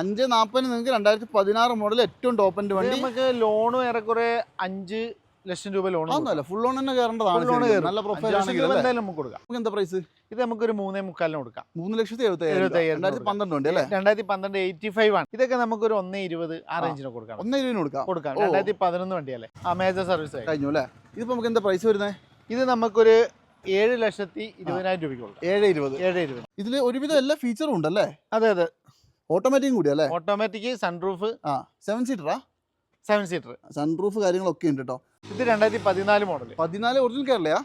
അഞ്ച് നാൽപ്പതിന് നിങ്ങൾക്ക് രണ്ടായിരത്തി പതിനാറ് മോഡൽ ഏറ്റവും ടോപ്പ് എന്റെ ഇത് വണ്ടി. നമുക്ക് ലോണും ഏറെക്കുറെ അഞ്ച് ലക്ഷം രൂപ ലോൺ ഒന്നുമല്ല ഫുൾ ലോൺ തന്നെ കയറേണ്ടതാണ് ലോൺ നല്ല പ്രൊഫൈൽ ആണെങ്കിൽ എന്തായാലും നമുക്ക് കൊടുക്കാം. നമുക്ക് എന്താ പ്രൈസ് ഇത് നമുക്ക് ഒരു മൂന്നേ മുക്കാലിന് കൊടുക്കാം. മൂന്ന് ലക്ഷത്തി എഴുപത്തി രണ്ടായിരത്തി പന്ത്രണ്ട് ഉണ്ട് അല്ലേ രണ്ടായിരത്തി പന്ത്രണ്ട് എയ്റ്റി ഫൈവ് ആണ്. ഇതൊക്കെ നമുക്കൊരു ഒന്നേ ഇരുപത് ആ. റേഞ്ചിന് കൊടുക്കാം ഒന്നേ ഇരുപതിന് കൊടുക്കാം. കൊടുക്കാം. രണ്ടായിരത്തി പതിനൊന്ന് വണ്ടിയല്ലേ? ആ മേജർ സർവീസ് കഴിഞ്ഞു അല്ലേ? ഇതിപ്പോ നമുക്ക് എന്താ പ്രൈസ് വരുന്നത് ഇത് നമുക്കൊരു ഏഴ് ലക്ഷത്തി ഇരുപതിനായിരം രൂപയ്ക്ക് കൊടുക്കാം. ഏഴ് ഇരുപത്. ഏഴ് ഇരുപത്. ഇതിൽ ഒരുവിധം എല്ലാ ഫീച്ചറും ഉണ്ടല്ലേ? അതെ അതെ. ഓട്ടോമാറ്റിക്കും കൂടി അല്ലേ ഓട്ടോമാറ്റിക് സൺറൂഫ് ആ സെവൻ സീറ്ററാ സെവൻ സീറ്റർ സൺറൂഫ് കാര്യങ്ങളൊക്കെ ഉണ്ട് കേട്ടോ ഇത് രണ്ടായിരത്തി പതിനാല് മോഡൽ പതിനാല് ഒറിജിനൽ കേരളയാ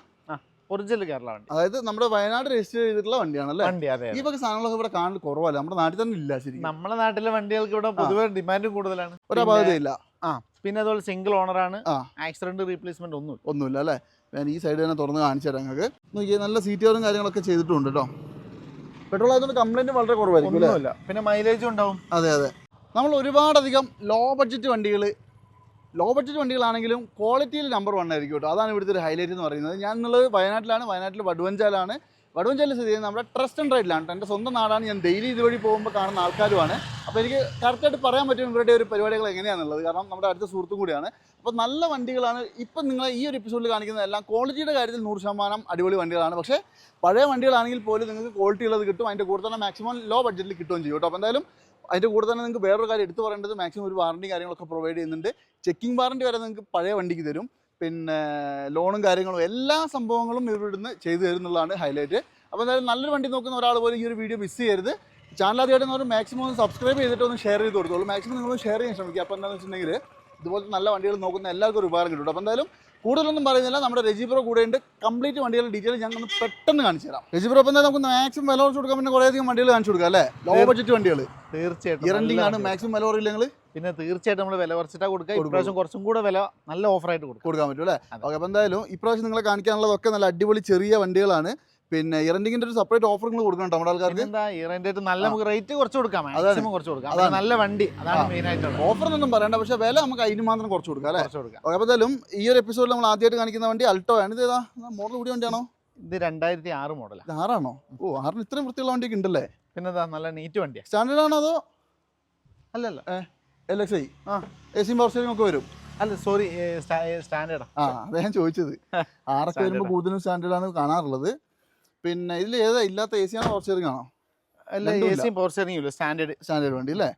ഒറിജിനൽ കേരള വണ്ടി. അതായത് നമ്മുടെ വയനാട് രജിസ്റ്റർ ചെയ്തിട്ടുള്ള വണ്ടിയാണല്ലേ? വണ്ടി അതെ ഈ വക സാധനങ്ങളൊക്കെ ഇവിടെ കാണാൻ കുറവല്ല? നമ്മുടെ നാട്ടിൽ തന്നെ ഇല്ല ശരി നമ്മുടെ നാട്ടിലെ വണ്ടികൾക്ക് ഇവിടെ പൊതുവെ ഡിമാൻഡും കൂടുതലാണ്. ഒരപാകതയില്ല ആ പിന്നെ അതുപോലെ സിംഗിൾ ഓണറാണ് ആണ്. ആക്സിഡന്റ് റീപ്ലേസ്മെന്റ് ഒന്നും ഒന്നുമില്ല. അല്ലേ? ഞാൻ ഈ സൈഡ് തന്നെ തുറന്ന് കാണിച്ചു തരാം നിങ്ങൾക്ക്. നോക്കിയാൽ നല്ല സീറ്റ് കവറും കാര്യങ്ങളൊക്കെ ചെയ്തിട്ടുണ്ട് കേട്ടോ പെട്രോൾ ആയതുകൊണ്ട് കംപ്ലൈന്റ് വളരെ കുറവായിരിക്കും അല്ലേ? ഒന്നുമില്ല. പിന്നെ മൈലേജും ഉണ്ടാവും. അതെ അതെ. നമ്മൾ ഒരുപാടധികം ലോ ബഡ്ജറ്റ് വണ്ടികൾ ലോ ബഡ്ജറ്റ് വണ്ടികളാണെങ്കിലും ക്വാളിറ്റിയിൽ നമ്പർ വൺ ആയിരിക്കും കേട്ടോ. അതാണ് ഇവിടുത്തെ ഒരു ഹൈലൈറ്റ് എന്ന് പറയുന്നത്. ഞാൻ എന്നുള്ളത് വയനാട്ടിലാണ്. വയനാട്ടിൽ വടുവഞ്ചാലാണ്. വടുവഞ്ചാലിൽ സ്ഥിതി ചെയ്യുന്നത് നമ്മുടെ ട്രസ്റ്റ് ആൻഡ് റൈഡിലാണ് എന്റെ സ്വന്തം നാടാണ്. ഞാൻ ഡെയിലി ഇതുവഴി പോകുമ്പോൾ കാണുന്ന ആൾക്കാരുമാണ്. അപ്പോൾ എനിക്ക് കറക്റ്റായിട്ട് പറയാൻ പറ്റും ഇവരുടെ ഒരു പരിപാടികൾ എങ്ങനെയാണെന്നുള്ളത് കാരണം നമ്മുടെ അടുത്ത സുഹൃത്തും കൂടിയാണ്. അപ്പോൾ നല്ല വണ്ടികളാണ്. ഇപ്പം നിങ്ങൾ ഈ ഒരു എപ്പിസോഡിൽ കാണിക്കുന്ന എല്ലാം ക്വാളിറ്റിയുടെ കാര്യത്തിൽ നൂറ് ശതമാനം അടിപൊളി വണ്ടികളാണ്. പക്ഷേ പഴയ വണ്ടികളാണെങ്കിൽ പോലും നിങ്ങൾക്ക് ക്വാളിറ്റി ഉള്ളത് കിട്ടും. അതിന്റെ കൂടെ തന്നെ മാക്സിമം ലോ ബഡ്ജറ്റിൽ കിട്ടുകയും ചെയ്യും കേട്ടോ. അപ്പോൾ എന്തായാലും അതിന്റെ കൂടെ തന്നെ നിങ്ങൾക്ക് വേറൊരു കാര്യം എടുത്തു പറയേണ്ടത് മാക്സിമം ഒരു വാറണ്ടി കാര്യങ്ങളൊക്കെ പ്രൊവൈഡ് ചെയ്യുന്നുണ്ട്. ചെക്കിംഗ് വാറണ്ടി വരെ നിങ്ങൾക്ക് പഴയ വണ്ടിക്ക് തരും. പിന്നെ ലോണും കാര്യങ്ങളും എല്ലാ സംഭവങ്ങളും ഇവിടുന്ന് ചെയ്തു തരുന്നുള്ളതാണ് ഹൈലൈറ്റ്. അപ്പോൾ എന്തായാലും നല്ലൊരു വണ്ടി നോക്കുന്ന ഒരാൾ പോലും ഈ ഒരു വീഡിയോ മിസ് ചെയ്യരുത്. ചാനൽ ആദ്യമായിട്ട് മാക്സിമം ഒന്ന് സബ്സ്ക്രൈബ് ചെയ്തിട്ട് ഒന്ന് ഷെയർ ചെയ്ത് കൊടുത്തോളൂ. മാക്സിമം നിങ്ങൾ ഷെയർ ചെയ്യാൻ ശ്രമിക്കുക. അപ്പോൾ എന്താണെന്ന് വെച്ചിട്ടുണ്ടെങ്കിൽ ഇതുപോലത്തെ നല്ല വണ്ടികൾ നോക്കുന്ന എല്ലാവർക്കും ഒരു ഉപകാരം കിട്ടും അപ്പോൾ എന്തായാലും കൂടുതലൊന്നും പറയുന്നില്ല. നമ്മുടെ രജിപ്രോ കൂടെ ഉണ്ട്. കംപ്ലീറ്റ് വണ്ടികളുടെ ഡീറ്റെയിൽ ഞങ്ങൾ ഒന്ന് പെട്ടെന്ന് കാണിച്ചു തരാം. രജിപ്രോ അപ്പം നമുക്ക് മാക്സിമം വില കുറച്ച് കൊടുക്കാൻ പിന്നെ കുറേയധികം വണ്ടികൾ കാണിച്ചു കൊടുക്കാം അല്ലേ? ലോ ബഡ്ജറ്റ് വണ്ടികൾ തീർച്ചയായിട്ടും. ഇറണ്ടിങ് ആണ്. മാക്സിമം വില കുറയില്ല നിങ്ങൾ പിന്നെ തീർച്ചയായിട്ടും നമ്മൾ വില കുറച്ചിട്ടാ കൊടുക്കുക. കൊടുക്കും. ഇപ്രാവശ്യം കുറച്ചും കൂടെ വില നല്ല ഓഫറായിട്ട് കൊടുക്കും കൊടുക്കാൻ പറ്റും അല്ലേ. ഓക്കെ അപ്പോൾ എന്തായാലും ഇപ്രാവശ്യം നിങ്ങളെ കാണിക്കാനുള്ളതൊക്കെ നല്ല അടിപൊളി ചെറിയ വണ്ടികളാണ്. പിന്നെ ഇറന്റിങ്ങിന്റെ ഒരു സെപ്പറേറ്റ് ഓഫർ നിങ്ങൾ കൊടുക്കണം നമ്മുടെ ആൾക്കാർക്ക്. എന്താ ഈ നല്ല നമുക്ക് റേറ്റ് കുറച്ച് കൊടുക്കാം. മാക്സിമം കുറച്ച് കൊടുക്കാം. അതാണ്. നല്ല വണ്ടി. അതാണ് മെയിൻ ആയിട്ട് ഓഫർ എന്നൊന്നും പറയണ്ട പക്ഷേ വില നമുക്ക് അതിന് മാത്രം കുറച്ച് കൊടുക്കാം അല്ലേ? കുറച്ച് കൊടുക്കാം. അപ്പോൾ എന്തായാലും ഈ ഒരു എപ്പിസോഡിൽ നമ്മൾ ആദ്യമായിട്ട് കാണിക്കുന്ന വണ്ടി അൾട്ടോ ആണ്. ഇത് ഏതാ? മോഡൽ കൂടിയ വണ്ടിയാണോ? ഇത് രണ്ടായിരത്തി ആറ് മോഡലാണ് ആറാണോ? ഓ ആറിന് ഇത്രയും വൃത്തിയുള്ള വണ്ടിയൊക്കെ ഉണ്ടല്ലേ? പിന്നെന്താ നല്ല നീറ്റ് വണ്ടിയാണ് സ്റ്റാൻഡേർഡ് ആണോ അതോ? അല്ലല്ല. എൽ എക്സ് ഐ ആ. എ സിയും പവർ സ്റ്റിയറിംഗ് ഒക്കെ വരും. അല്ല സോറി സ്റ്റാൻഡേർഡ് ആ. അതാ ഞാൻ ചോദിച്ചത്. ആറൊക്കെ വരുമ്പോൾ. കൂടുതലും സ്റ്റാൻഡേർഡ് ആണ് കാണാറുള്ളത്. പിന്നെ ഇതിൽ ഏതാ ഇല്ലാത്ത എ സി ആണോ പവർ സ്റ്റിയറിംഗ് ആണോ? അല്ല എ. സിയും പവർ സ്റ്റിയറിംഗ് ഇല്ല സ്റ്റാൻഡേർഡ് സ്റ്റാൻഡേർഡ് വണ്ടി അല്ലേ?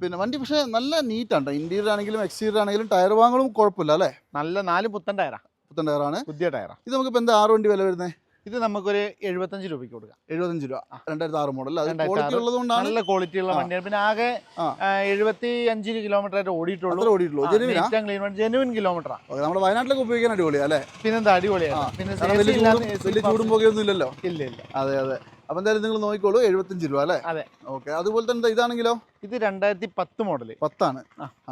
പിന്നെ വണ്ടി പക്ഷേ നല്ല നീറ്റാണ് ഇന്റീരിയർ ആണെങ്കിലും എക്സ്റ്റീരിയർ ആണെങ്കിലും ടയർ വാങ്ങലും കുഴപ്പമില്ല അല്ലേ? നല്ല നാല് പുത്തൻ ടയറാണ് പുത്തൻ ടയറാണ് പുതിയ ടയറാണ് ഇത് നമുക്ക് നമുക്കിപ്പോൾ എന്താ ആറ് വണ്ടി വില വരുന്നത് ഇത് നമുക്കൊരു എഴുപത്തഞ്ച് രൂപയ്ക്ക് കൊടുക്കാം. എഴുപത്തഞ്ച് രൂപ. രണ്ടായിരത്തി ആറ് മോഡൽ. ക്വാളിറ്റി ഉള്ളതുകൊണ്ടാണ് നല്ല ക്വാളിറ്റി ഉള്ള. വണ്ടിയാണ്. പിന്നെ ആകെ. എഴുപത്തി അഞ്ച് കിലോമീറ്റർ ആയിട്ട് ഓടിയിട്ടുള്ളൂ. ഓടിയിട്ടുള്ളൂ. ജെനുവിൻ കിലോമീറ്ററാ ഓക്കെ നമ്മുടെ വയനാട്ടിലൊക്കെ ഉപയോഗിക്കാൻ അടിപൊളിയാ അല്ലേ? പിന്നെന്താ. അടിപൊളിയാണ് പിന്നെ വലിയ ചൂടും പുകയൊന്നും ഇല്ലല്ലോ ഇല്ല ഇല്ല. അതെ അതെ. അപ്പൊ എന്തായാലും നിങ്ങൾ നോക്കിക്കോളൂ എഴുപത്തഞ്ച് രൂപ അല്ലേ? അതെ. ഓക്കെ അതുപോലെ തന്നെ ഇതാണെങ്കിലോ? ഇത് രണ്ടായിരത്തി പത്ത് മോഡൽ പത്താണ്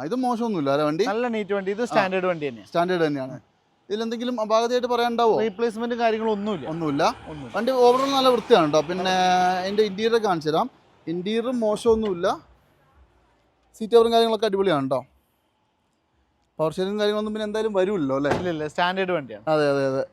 ഇത് മോശമൊന്നുമില്ല അല്ലേ വണ്ടി? നല്ല നീറ്റ് വണ്ടി. ഇത് സ്റ്റാൻഡേർഡ് വണ്ടി തന്നെയാണ് സ്റ്റാൻഡേർഡ് തന്നെയാണ്. ഇതിലെന്തെങ്കിലും അപാകതയായിട്ട് പറയാനുണ്ടാവോ? റീപ്ലേസ്മെന്റ് കാര്യങ്ങളും ഒന്നുമില്ല. ഒന്നുമില്ല. വണ്ടി ഓവറോൾ നല്ല വൃത്തിയാണ് കേട്ടോ പിന്നെ അതിന്റെ ഇന്റീരിയർ കാണിച്ചു തരാം. ഇന്റീരിയർ മോശമൊന്നുമില്ല. സീറ്റ് കവറും കാര്യങ്ങളൊക്കെ അടിപൊളിയാണ് കേട്ടോ പവർ ഷെയറിങ് കാര്യങ്ങളൊന്നും പിന്നെ എന്തായാലും വരുമല്ലോ അല്ലേ? ഇല്ല ഇല്ല. സ്റ്റാൻഡേർഡ് വണ്ടിയാണ്. അതെ അതെ അതെ.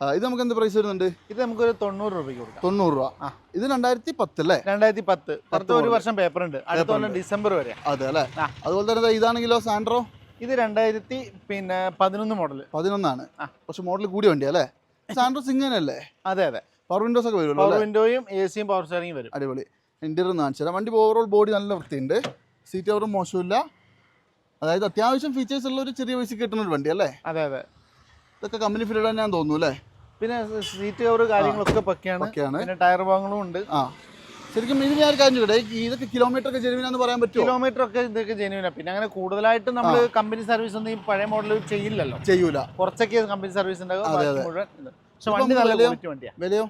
ഇത് നമുക്ക് എന്ത് പ്രൈസ് വരുന്നുണ്ട്? ഇത് നമുക്കൊരു തൊണ്ണൂറ് രൂപയ്ക്ക് കൊടുക്കാം. തൊണ്ണൂറ് രൂപ. ആ. ഇത് രണ്ടായിരത്തി പത്ത് അല്ലേ? രണ്ടായിരത്തി പത്ത്. പത്ത് ഒരു വർഷം പേപ്പർ ഉണ്ട്. അടുത്ത കൊല്ലം ഡിസംബർ വരെ. അതെ അല്ലേ? അതുപോലെ തന്നെ ഇതാണെങ്കിലോ സാൻഡ്രോ ഇത് രണ്ടായിരത്തി പിന്നെ പതിനൊന്ന് മോഡൽ പതിനൊന്നാണ്. കുറച്ച് പക്ഷെ മോഡൽ കൂടിയ വണ്ടി അല്ലേ? സാൻഡ്രോ സിംഗനല്ലേ അതെ അതെ. പവർ വിൻഡോസ് ഒക്കെ വരുമല്ലോ പവർ വിൻഡോയും എ സിയും പവർ സ്റ്റാറിംഗ് വരും. അടിപൊളി. ഇന്റീരിയർ കാണിച്ചു തരാം. വണ്ടി ഓവറോൾ ബോഡി നല്ല വൃത്തിയുണ്ട്. സീറ്റ് കവറും മോശമില്ല അതായത് അത്യാവശ്യം ഫീച്ചേഴ്സ് ഉള്ള ഒരു ചെറിയ പൈസ കിട്ടുന്ന ഒരു വണ്ടി അല്ലേ? അതെ അതെ. ഇതൊക്കെ കമ്പനി ഫിറ്റഡ് ഞാൻ തോന്നുന്നു അല്ലേ? പിന്നെ സീറ്റ് കവർ കാര്യങ്ങളൊക്കെ പക്കയാണ്. പിന്നെ ടയർ ഭാഗങ്ങളും ഉണ്ട്. ആ. ശരിക്കും ഇത് ഞാൻ കാര്യം ഇതൊക്കെ കിലോമീറ്റർ ഒക്കെ ജെനുവിനാന്ന് പറയാൻ പറ്റുമോ കിലോമീറ്റർ ഒക്കെ ഇതൊക്കെ ജെനുവിനാ പിന്നെ അങ്ങനെ കൂടുതലായിട്ട് നമ്മൾ കമ്പനി സർവീസ് ഒന്നും ഈ പഴയ മോഡൽ ചെയ്യില്ലല്ലോ. ചെയ്യൂല. കുറച്ചൊക്കെ കമ്പനി സർവീസ് ഉണ്ടാകും ഇത്. പക്ഷെ വണ്ടി നല്ല വിലയോ? ക്വാളിറ്റി വണ്ടിയാണ് വിലയോ?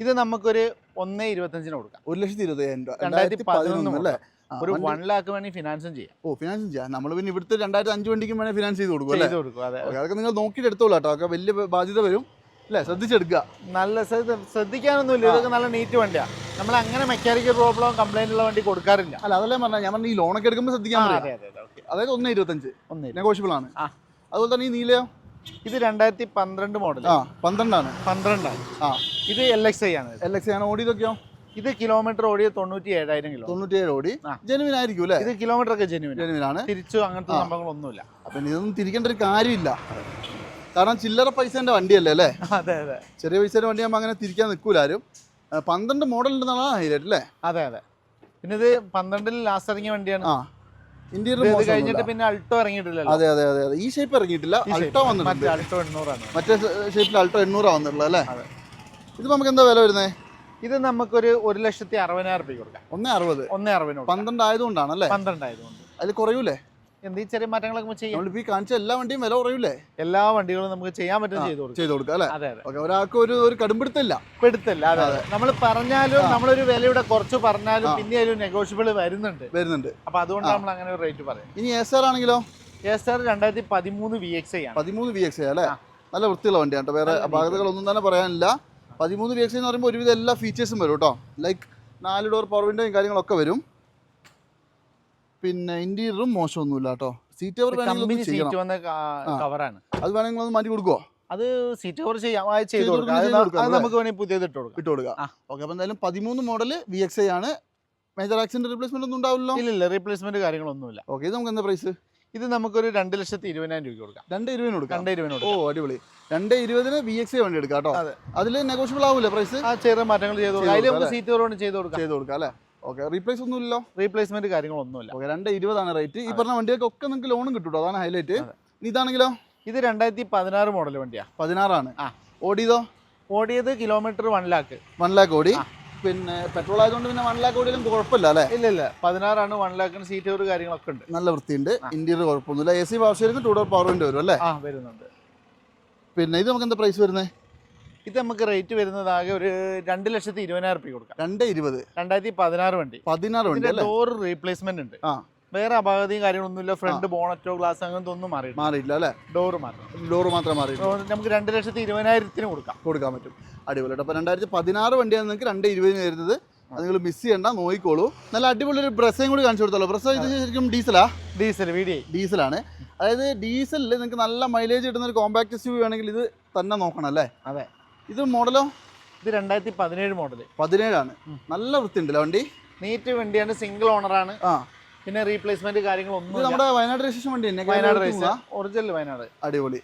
ഇത് നമുക്കൊരു ഒന്നേ ഇരുപത്തഞ്ചിന് കൊടുക്കാം. ഒരു ലക്ഷത്തി ഇരുപത്തയ്യായിരം രൂപ. രണ്ടായിരത്തി പതിനൊന്ന് അല്ലേ? ഒരു വൺ ലാക്ക് വേണമെങ്കിൽ ഫിനാൻസും ചെയ്യാം. ഓ ഫിനാൻസും ചെയ്യാം. നമ്മൾ പിന്നെ ഇവിടുത്തെ രണ്ടായിരത്തി അഞ്ച് വണ്ടിക്കും വേണമെങ്കിൽ ഫിനാൻസ് ചെയ്ത് കൊടുക്കും അല്ലേ? അതൊക്കെ നിങ്ങൾ നോക്കിയിട്ട് എടുത്തോളൂ കേട്ടോ. അതൊക്കെ വലിയ ബാധ്യത വരും. അല്ലേ? ശ്രദ്ധിച്ചെടുക്കുക. നല്ല ശ്രദ്ധ- ശ്രദ്ധിക്കാനൊന്നുമില്ല. ഇതൊക്കെ നല്ല നീറ്റ് വണ്ടിയാണ് നമ്മൾ അങ്ങനെ മെക്കാനിക്കൽ പ്രോബ്ലം കംപ്ലൈന്റ് ഉള്ള വണ്ടി കൊടുക്കാറില്ല. അല്ല അതല്ലേ പറഞ്ഞാൽ ഞാൻ പറഞ്ഞ ഈ ലോണൊക്കെ എടുക്കുമ്പോൾ ശ്രദ്ധിക്കാൻ അതായത് ഒന്ന് ഇരുപത്തഞ്ച്. നെഗോഷ്യബിൾ ആണ് അതുപോലെ തന്നെ ഈ നീലയോ? ഇത് രണ്ടായിരത്തി പന്ത്രണ്ട് മോഡൽ ആ പന്ത്രണ്ടാണ്. പന്ത്രണ്ടാണ്. ആ. ഇത് എൽ എക്സ് ഐ ആണ്. എൽ എക്സ് ഐ ആണ്. ഓടിയതൊക്കെയോ? ഇത് കിലോമീറ്റർ ഓടിയ തൊണ്ണൂറ്റി ഏഴായിരം കിലോ. തൊണ്ണൂറ്റിയേഴ് ഓടി. ജെനുവിൻ ആയിരിക്കും അല്ലേ ഇത് കിലോമീറ്റർ ഒക്കെ ജെനുവിൻ ജെനുവിൻ ആണ്. തിരിച്ചു അങ്ങനത്തെ. സംഭവങ്ങളൊന്നുമില്ല. അപ്പം ഇതൊന്നും തിരിക്കേണ്ട ഒരു കാര്യമില്ല. കാരണം ചില്ലറ പൈസേന്റെ വണ്ടിയല്ലേ അല്ലേ? അതെ അതെ. ചെറിയ പൈസേന്റെ വണ്ടിയാകുമ്പോൾ അങ്ങനെ തിരിക്കാൻ നിൽക്കൂല ആരും. പന്ത്രണ്ട് മോഡൽ ഉണ്ടെന്നാണ് ഹൈലൈറ്റ് അല്ലേ? അതെ അതെ. പിന്നെ ഇത് പന്ത്രണ്ടിൽ ലാസ്റ്റ് ഇറങ്ങിയ വണ്ടിയാണ്. ആ ഇത് കഴിഞ്ഞിട്ട് പിന്നെ അൾട്ടോ ഇറങ്ങിയിട്ടില്ലല്ലോ. അതെ അതെ അതെ അതെ. ഈ ഷേപ്പ് ഇറങ്ങിയിട്ടില്ല. അൾട്ടോ വന്നിട്ടുണ്ട്. അൾട്ടോ എണ്ണൂറാണ്. മറ്റേ ഷേപ്പിൽ അൾട്ടോ എണ്ണൂറാ വന്നിട്ടുള്ളത് അല്ലേ? അതെ. ഇത് നമുക്ക് എന്താ വില വരുന്നത് ഇത് നമുക്കൊരു ഒരു ലക്ഷത്തി അറുപതിനായിരം രൂപ കൊടുക്കാം. ഒന്നേ അറുപത്. ഒന്നേ അറുപതിന് പന്ത്രണ്ട് ആയതുകൊണ്ടാണ് അല്ലേ? പന്ത്രണ്ടായതുകൊണ്ട്. അതിൽ കുറയൂലേ? എന്ത് ചെറിയ മാറ്റങ്ങളൊക്കെ ചെയ്യാം. നമ്മളിപ്പോ ഈ കാണിച്ച എല്ലാ വണ്ടിയും വില കുറയൂലേ? എല്ലാ വണ്ടികളും നമുക്ക് ചെയ്യാൻ പറ്റും ചെയ്തു കൊടുക്കാം. ചെയ്തു കൊടുക്കുക അല്ലേ? അതെ അതെ. ഓക്കെ ഒരാൾക്ക് ഒരു ഒരു കടുംപിടുത്തില്ല പെടുത്തില്ല അതെ അതെ. നമ്മൾ പറഞ്ഞാലും നമ്മളൊരു വിലയുടെ കുറച്ച് പറഞ്ഞാലും. പിന്നെ ഒരു നെഗോഷ്യബിൾ വരുന്നുണ്ട്. വരുന്നുണ്ട്. അപ്പൊ അതുകൊണ്ട് നമ്മൾ അങ്ങനെ ഒരു റേറ്റ് പറയും. ഇനി എസ് ആർ ആണെങ്കിലോ? എസ് ആർ രണ്ടായിരത്തി പതിമൂന്ന് വി എക്സ് ആണ്. പതിമൂന്ന് വി എക്സ് അല്ലേ? നല്ല വൃത്തിയുള്ള വണ്ടിയാണ് കേട്ടോ. വേറെ അപാകതകളൊന്നും തന്നെ പറയാനില്ല. പതിമൂന്ന് വി എക്സ് എന്ന് പറയുമ്പോൾ ഒരുവിധം എല്ലാ ഫീച്ചേഴ്സും വരും കേട്ടോ. ലൈക്ക് നാല് ഡോർ പവർ വിൻഡോയും കാര്യങ്ങളൊക്കെ വരും. പിന്നെ ഇന്റീരിയറും മോശമൊന്നുമില്ല കേട്ടോ. സീറ്റ് കവർ കമ്പനി സീറ്റ് വന്ന കവറാണ്. അത് വേണമെങ്കിൽ ഒന്ന് മാറ്റി കൊടുക്കുവോ? അത് സീറ്റ് കവർ ചെയ്യാം. ചെയ്ത് കൊടുക്കാം. അത്? നമുക്ക് വേണമെങ്കിൽ പുതിയത് ഇട്ട് കൊടുക്കാം. ഇട്ട് കൊടുക്കുക ഓക്കെ അപ്പോൾ എന്തായാലും പതിമൂന്ന് മോഡൽ വി എക്സ് ഐ ആണ്. മേജർ ആക്സിഡന്റ് റീപ്ലേസ്മെന്റ് ഒന്നും ഉണ്ടാവില്ലോ ഇല്ല ഇല്ല റീപ്ലേസ്മെന്റ് കാര്യങ്ങളൊന്നുമില്ല. ഓക്കെ ഇത് നമുക്ക് എന്താ പ്രൈസ് ഇത് നമുക്കൊരു രണ്ട് ലക്ഷത്തി ഇരുപതിനായിരം രൂപ കൊടുക്കാം. രണ്ട് ഇരുപതിന് കൊടുക്കാം? രണ്ട് ഇരുപതിന് ഓ അടിപൊളി. രണ്ട് ഇരുപതിന് വി എക്സ് ഐ വണ്ടി എടുക്കാം കേട്ടോ. അതെ. അതിൽ നെഗോഷ്യബിൾ ആവില്ല പ്രൈസ് ആ ചെറിയ മാറ്റങ്ങൾ ചെയ്ത് കൊടുക്കാം. അതിൽ നമുക്ക് സീറ്റ് കവർ ചെയ്ത് കൊടുക്കാം. ചെയ്ത് കൊടുക്കാം അല്ലേ? ഓക്കെ റീപ്ലേസ് ഒന്നും ഇല്ലല്ലോ റീപ്ലേസ്മെന്റ് കാര്യങ്ങളൊന്നുമില്ല. ഓക്കെ രണ്ട് ഇരുപതാണ് റേറ്റ് ഈ പറഞ്ഞ വണ്ടിയൊക്കെ ഒക്കെ നിങ്ങൾക്ക് ലോണും കിട്ടും അതാണ് ഹൈലൈറ്റ്. ഇതാണെങ്കിലോ? ഇത് രണ്ടായിരത്തി പതിനാറ് മോഡൽ വണ്ടിയാ. പതിനാറാണ്. ആ. ഓടിയതോ? ഓടിയത് kilometre one lakh one lakh ഓടി. പിന്നെ പെട്രോൾ ആയതുകൊണ്ട് പിന്നെ വൺ ലാക്ക് ഓടിയാലും കുഴപ്പമില്ല അല്ലേ? ഇല്ല ഇല്ല. പതിനാറാണ് വൺ ലാക്കിന് സീറ്റ് ഒരു കാര്യങ്ങളൊക്കെ ഉണ്ട്. നല്ല വൃത്തിയുണ്ട്. ഇന്ത്യയിൽ ഇന്റീരിയർ കുഴപ്പമൊന്നുമില്ല. A C power two door power window വരും അല്ലേ ആ വരുന്നുണ്ട്. പിന്നെ ഇത് നമുക്ക് എന്താ പ്രൈസ് വരുന്നത്? ഇത് നമുക്ക് റേറ്റ് വരുന്നത് ആകെ ഒരു രണ്ട് ലക്ഷത്തി ഇരുപതിനായിരം രൂപ കൊടുക്കാം. രണ്ട് ഇരുപത്. രണ്ടായിരത്തി പതിനാറ് വണ്ടി. പതിനാറ് വണ്ടി ഡോർ റീപ്ലേസ്മെന്റ് ഉണ്ട്. ആ. വേറെ അപാകതയും കാര്യങ്ങളൊന്നുമില്ല. ഫ്രണ്ട് ബോണറ്റോ ഗ്ലാസ് അങ്ങനത്തെ ഒന്നും മാറിയിട്ടില്ല. മാറിയില്ല അല്ലേ? ഡോർ മാറി ഡോർ മാത്രം മാറി നമുക്ക് രണ്ട് ലക്ഷത്തി ഇരുപതിനായിരത്തിന് കൊടുക്കാം. കൊടുക്കാൻ പറ്റും. അടിപൊളി അപ്പോൾ രണ്ടായിരത്തി പതിനാറ് വണ്ടിയാണ് നിങ്ങൾക്ക് രണ്ട് ഇരുപതിന് വരുന്നത്. അത് നിങ്ങൾ മിസ് ചെയ്യണ്ട നോക്കിക്കോളൂ. നല്ല അടിപൊളി ഒരു ബ്രസ്സയും കൂടി കാണിച്ചു കൊടുത്തോളൂ ബ്രസ് ഇത് ശരിക്കും ഡീസലാ ഡീസൽ വി ഡി ഡീസലാണ് അതായത് ഡീസലിൽ നിങ്ങൾക്ക് നല്ല മൈലേജ് കിട്ടുന്ന ഒരു കോമ്പാക്ട് എസ് യു വേണമെങ്കിൽ ഇത് തന്നെ നോക്കണം അല്ലേ? അതെ. ഇത് മോഡലോ? ഇത് രണ്ടായിരത്തി പതിനേഴ് മോഡൽ പതിനേഴാണ്. നല്ല വൃത്തിയുണ്ടല്ലോ വണ്ടി? നീറ്റ് വണ്ടിയാണ് സിംഗിൾ ഓണറാണ് ആ. പിന്നെ റീപ്ലേസ്മെന്റ് കാര്യങ്ങളൊന്നും നമ്മുടെ വയനാട് രജിസ്ട്രേഷൻ വണ്ടി തന്നെ വയനാട് ഒറിജിനൽ വയനാട്. അടിപൊളി.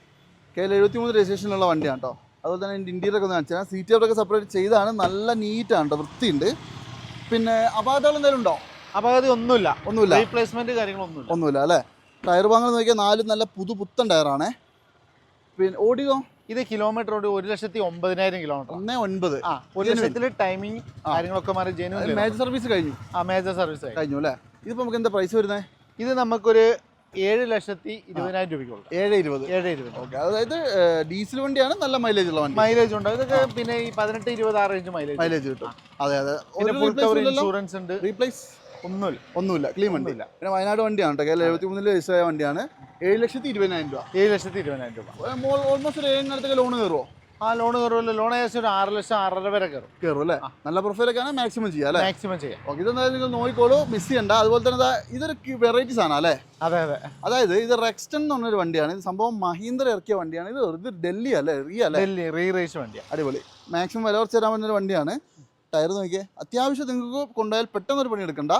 കെ എൽ എഴുപത്തി മൂന്ന് രജിസ്ട്രേഷനുള്ള വണ്ടിയാണ് കേട്ടോ അതുപോലെ തന്നെ ഇന്റീരിയർ ഒക്കെ ഒന്ന് കാണിച്ചാൽ സീറ്റ് ഒക്കെ സെപ്പറേറ്റ് ചെയ്താണ്. നല്ല നീറ്റാണ് കേട്ടോ വൃത്തിയുണ്ട്. പിന്നെ അപകടങ്ങൾ എന്തെങ്കിലും ഉണ്ടോ? അപകടം ഒന്നുമില്ല. ഒന്നുമില്ല. റീപ്ലേസ്മെന്റ് കാര്യങ്ങളൊന്നും ഒന്നുമില്ല അല്ലേ? ടയർ ഭാഗങ്ങൾ നോക്കിയാൽ നാല് നല്ല പുതു പുത്തൻ ടയറാണേ. പിന്നെ ഓടിയോ? ഇത് കിലോമീറ്റർ ഓടി ഒരു ലക്ഷത്തി ഒമ്പതിനായിരം കിലോമീറ്റർ ഒന്നേ ഒൻപത്. ആ ഒരു. ലക്ഷത്തിൽ ടൈമിംഗ് കാര്യങ്ങളൊക്കെ മാറി ജെനുവൻ മേജർ സർവീസ് കഴിഞ്ഞു. ആ മേജർ സർവീസ് കഴിഞ്ഞു അല്ലേ? ഇതിപ്പോൾ നമുക്ക് എന്താ പ്രൈസ് വരുന്നത് ഇത് നമുക്കൊരു ഏഴ് ലക്ഷത്തി ഇരുപതിനായിരം രൂപയ്ക്കുള്ളൂ. ഏഴ് ഇരുപത്. ഏഴ് ഇരുപത്. ഓക്കെ അതായത് ഡീസൽ വണ്ടിയാണ് നല്ല മൈലേജ് ഉള്ള വണ്ടി. മൈലേജ് ഉണ്ട്. ഇതൊക്കെ പിന്നെ ഈ പതിനെട്ട് ഇരുപത് ആ റേഞ്ച് മൈലേജ് മൈലേജ് കിട്ടും. അതെ അതെ. ഇൻഷുറൻസ് ഉണ്ട്. റീപ്ലേസ് ഒന്നുമില്ല ഒന്നുമില്ല. ക്ലീൻ വണ്ടി. ഇല്ല പിന്നെ വയനാട് വണ്ടിയാണ് കേട്ടോ. കേരള എഴുപത്തി മൂന്നിൽ രജിസ്റ്റർ ആയ വണ്ടിയാണ്. ഏഴ് ലക്ഷത്തി ഇരുപതിനായിരം രൂപ. ഏഴ് ലക്ഷത്തി ഇരുപതിനായിരം രൂപ. ഓൾമോസ്റ്റ് ഒരു ഏഴിനടുത്തൊക്കെ ലോൺ കയറുമോ ആ ലോൺ കയറുമല്ലോ ലോൺ ഏകദേശം ഒരു ആറ് ലക്ഷം ആറര വരെ കയറും കയറും അല്ലേ? നല്ല പ്രൊഫൈലൊക്കെ ആണ് മാക്സിമം ചെയ്യാം അല്ലേ? മാക്സിമം ചെയ്യാം. ഓക്കെ ഇതെന്തായാലും നിങ്ങൾ നോക്കിക്കോളൂ. മിസ് ചെയ്യണ്ട. അതുപോലെ തന്നെ ഇതൊരു വെറൈറ്റീസ് ആണ് അല്ലേ? അതെ അതെ. അതായത് ഇത് റെക്സ്റ്റൻ എന്ന് പറഞ്ഞൊരു വണ്ടിയാണ്. ഇത് സംഭവം മഹീന്ദ്ര ഇറക്കിയ വണ്ടിയാണ്. ഇത് ഇത് ഡൽഹി അല്ലേ? റിയ അല്ലേ? ഡൽഹി റീ റേസ് വണ്ടിയാണ് അടിപൊളി. മാക്സിമം വില കുറച്ച് തരാൻ പറ്റുന്ന ഒരു വണ്ടിയാണ്. ടയർ നോക്കിയേ. അത്യാവശ്യം നിങ്ങൾക്ക് കൊണ്ടുപോയാൽ പെട്ടെന്നൊരു പണി എടുക്കണ്ട.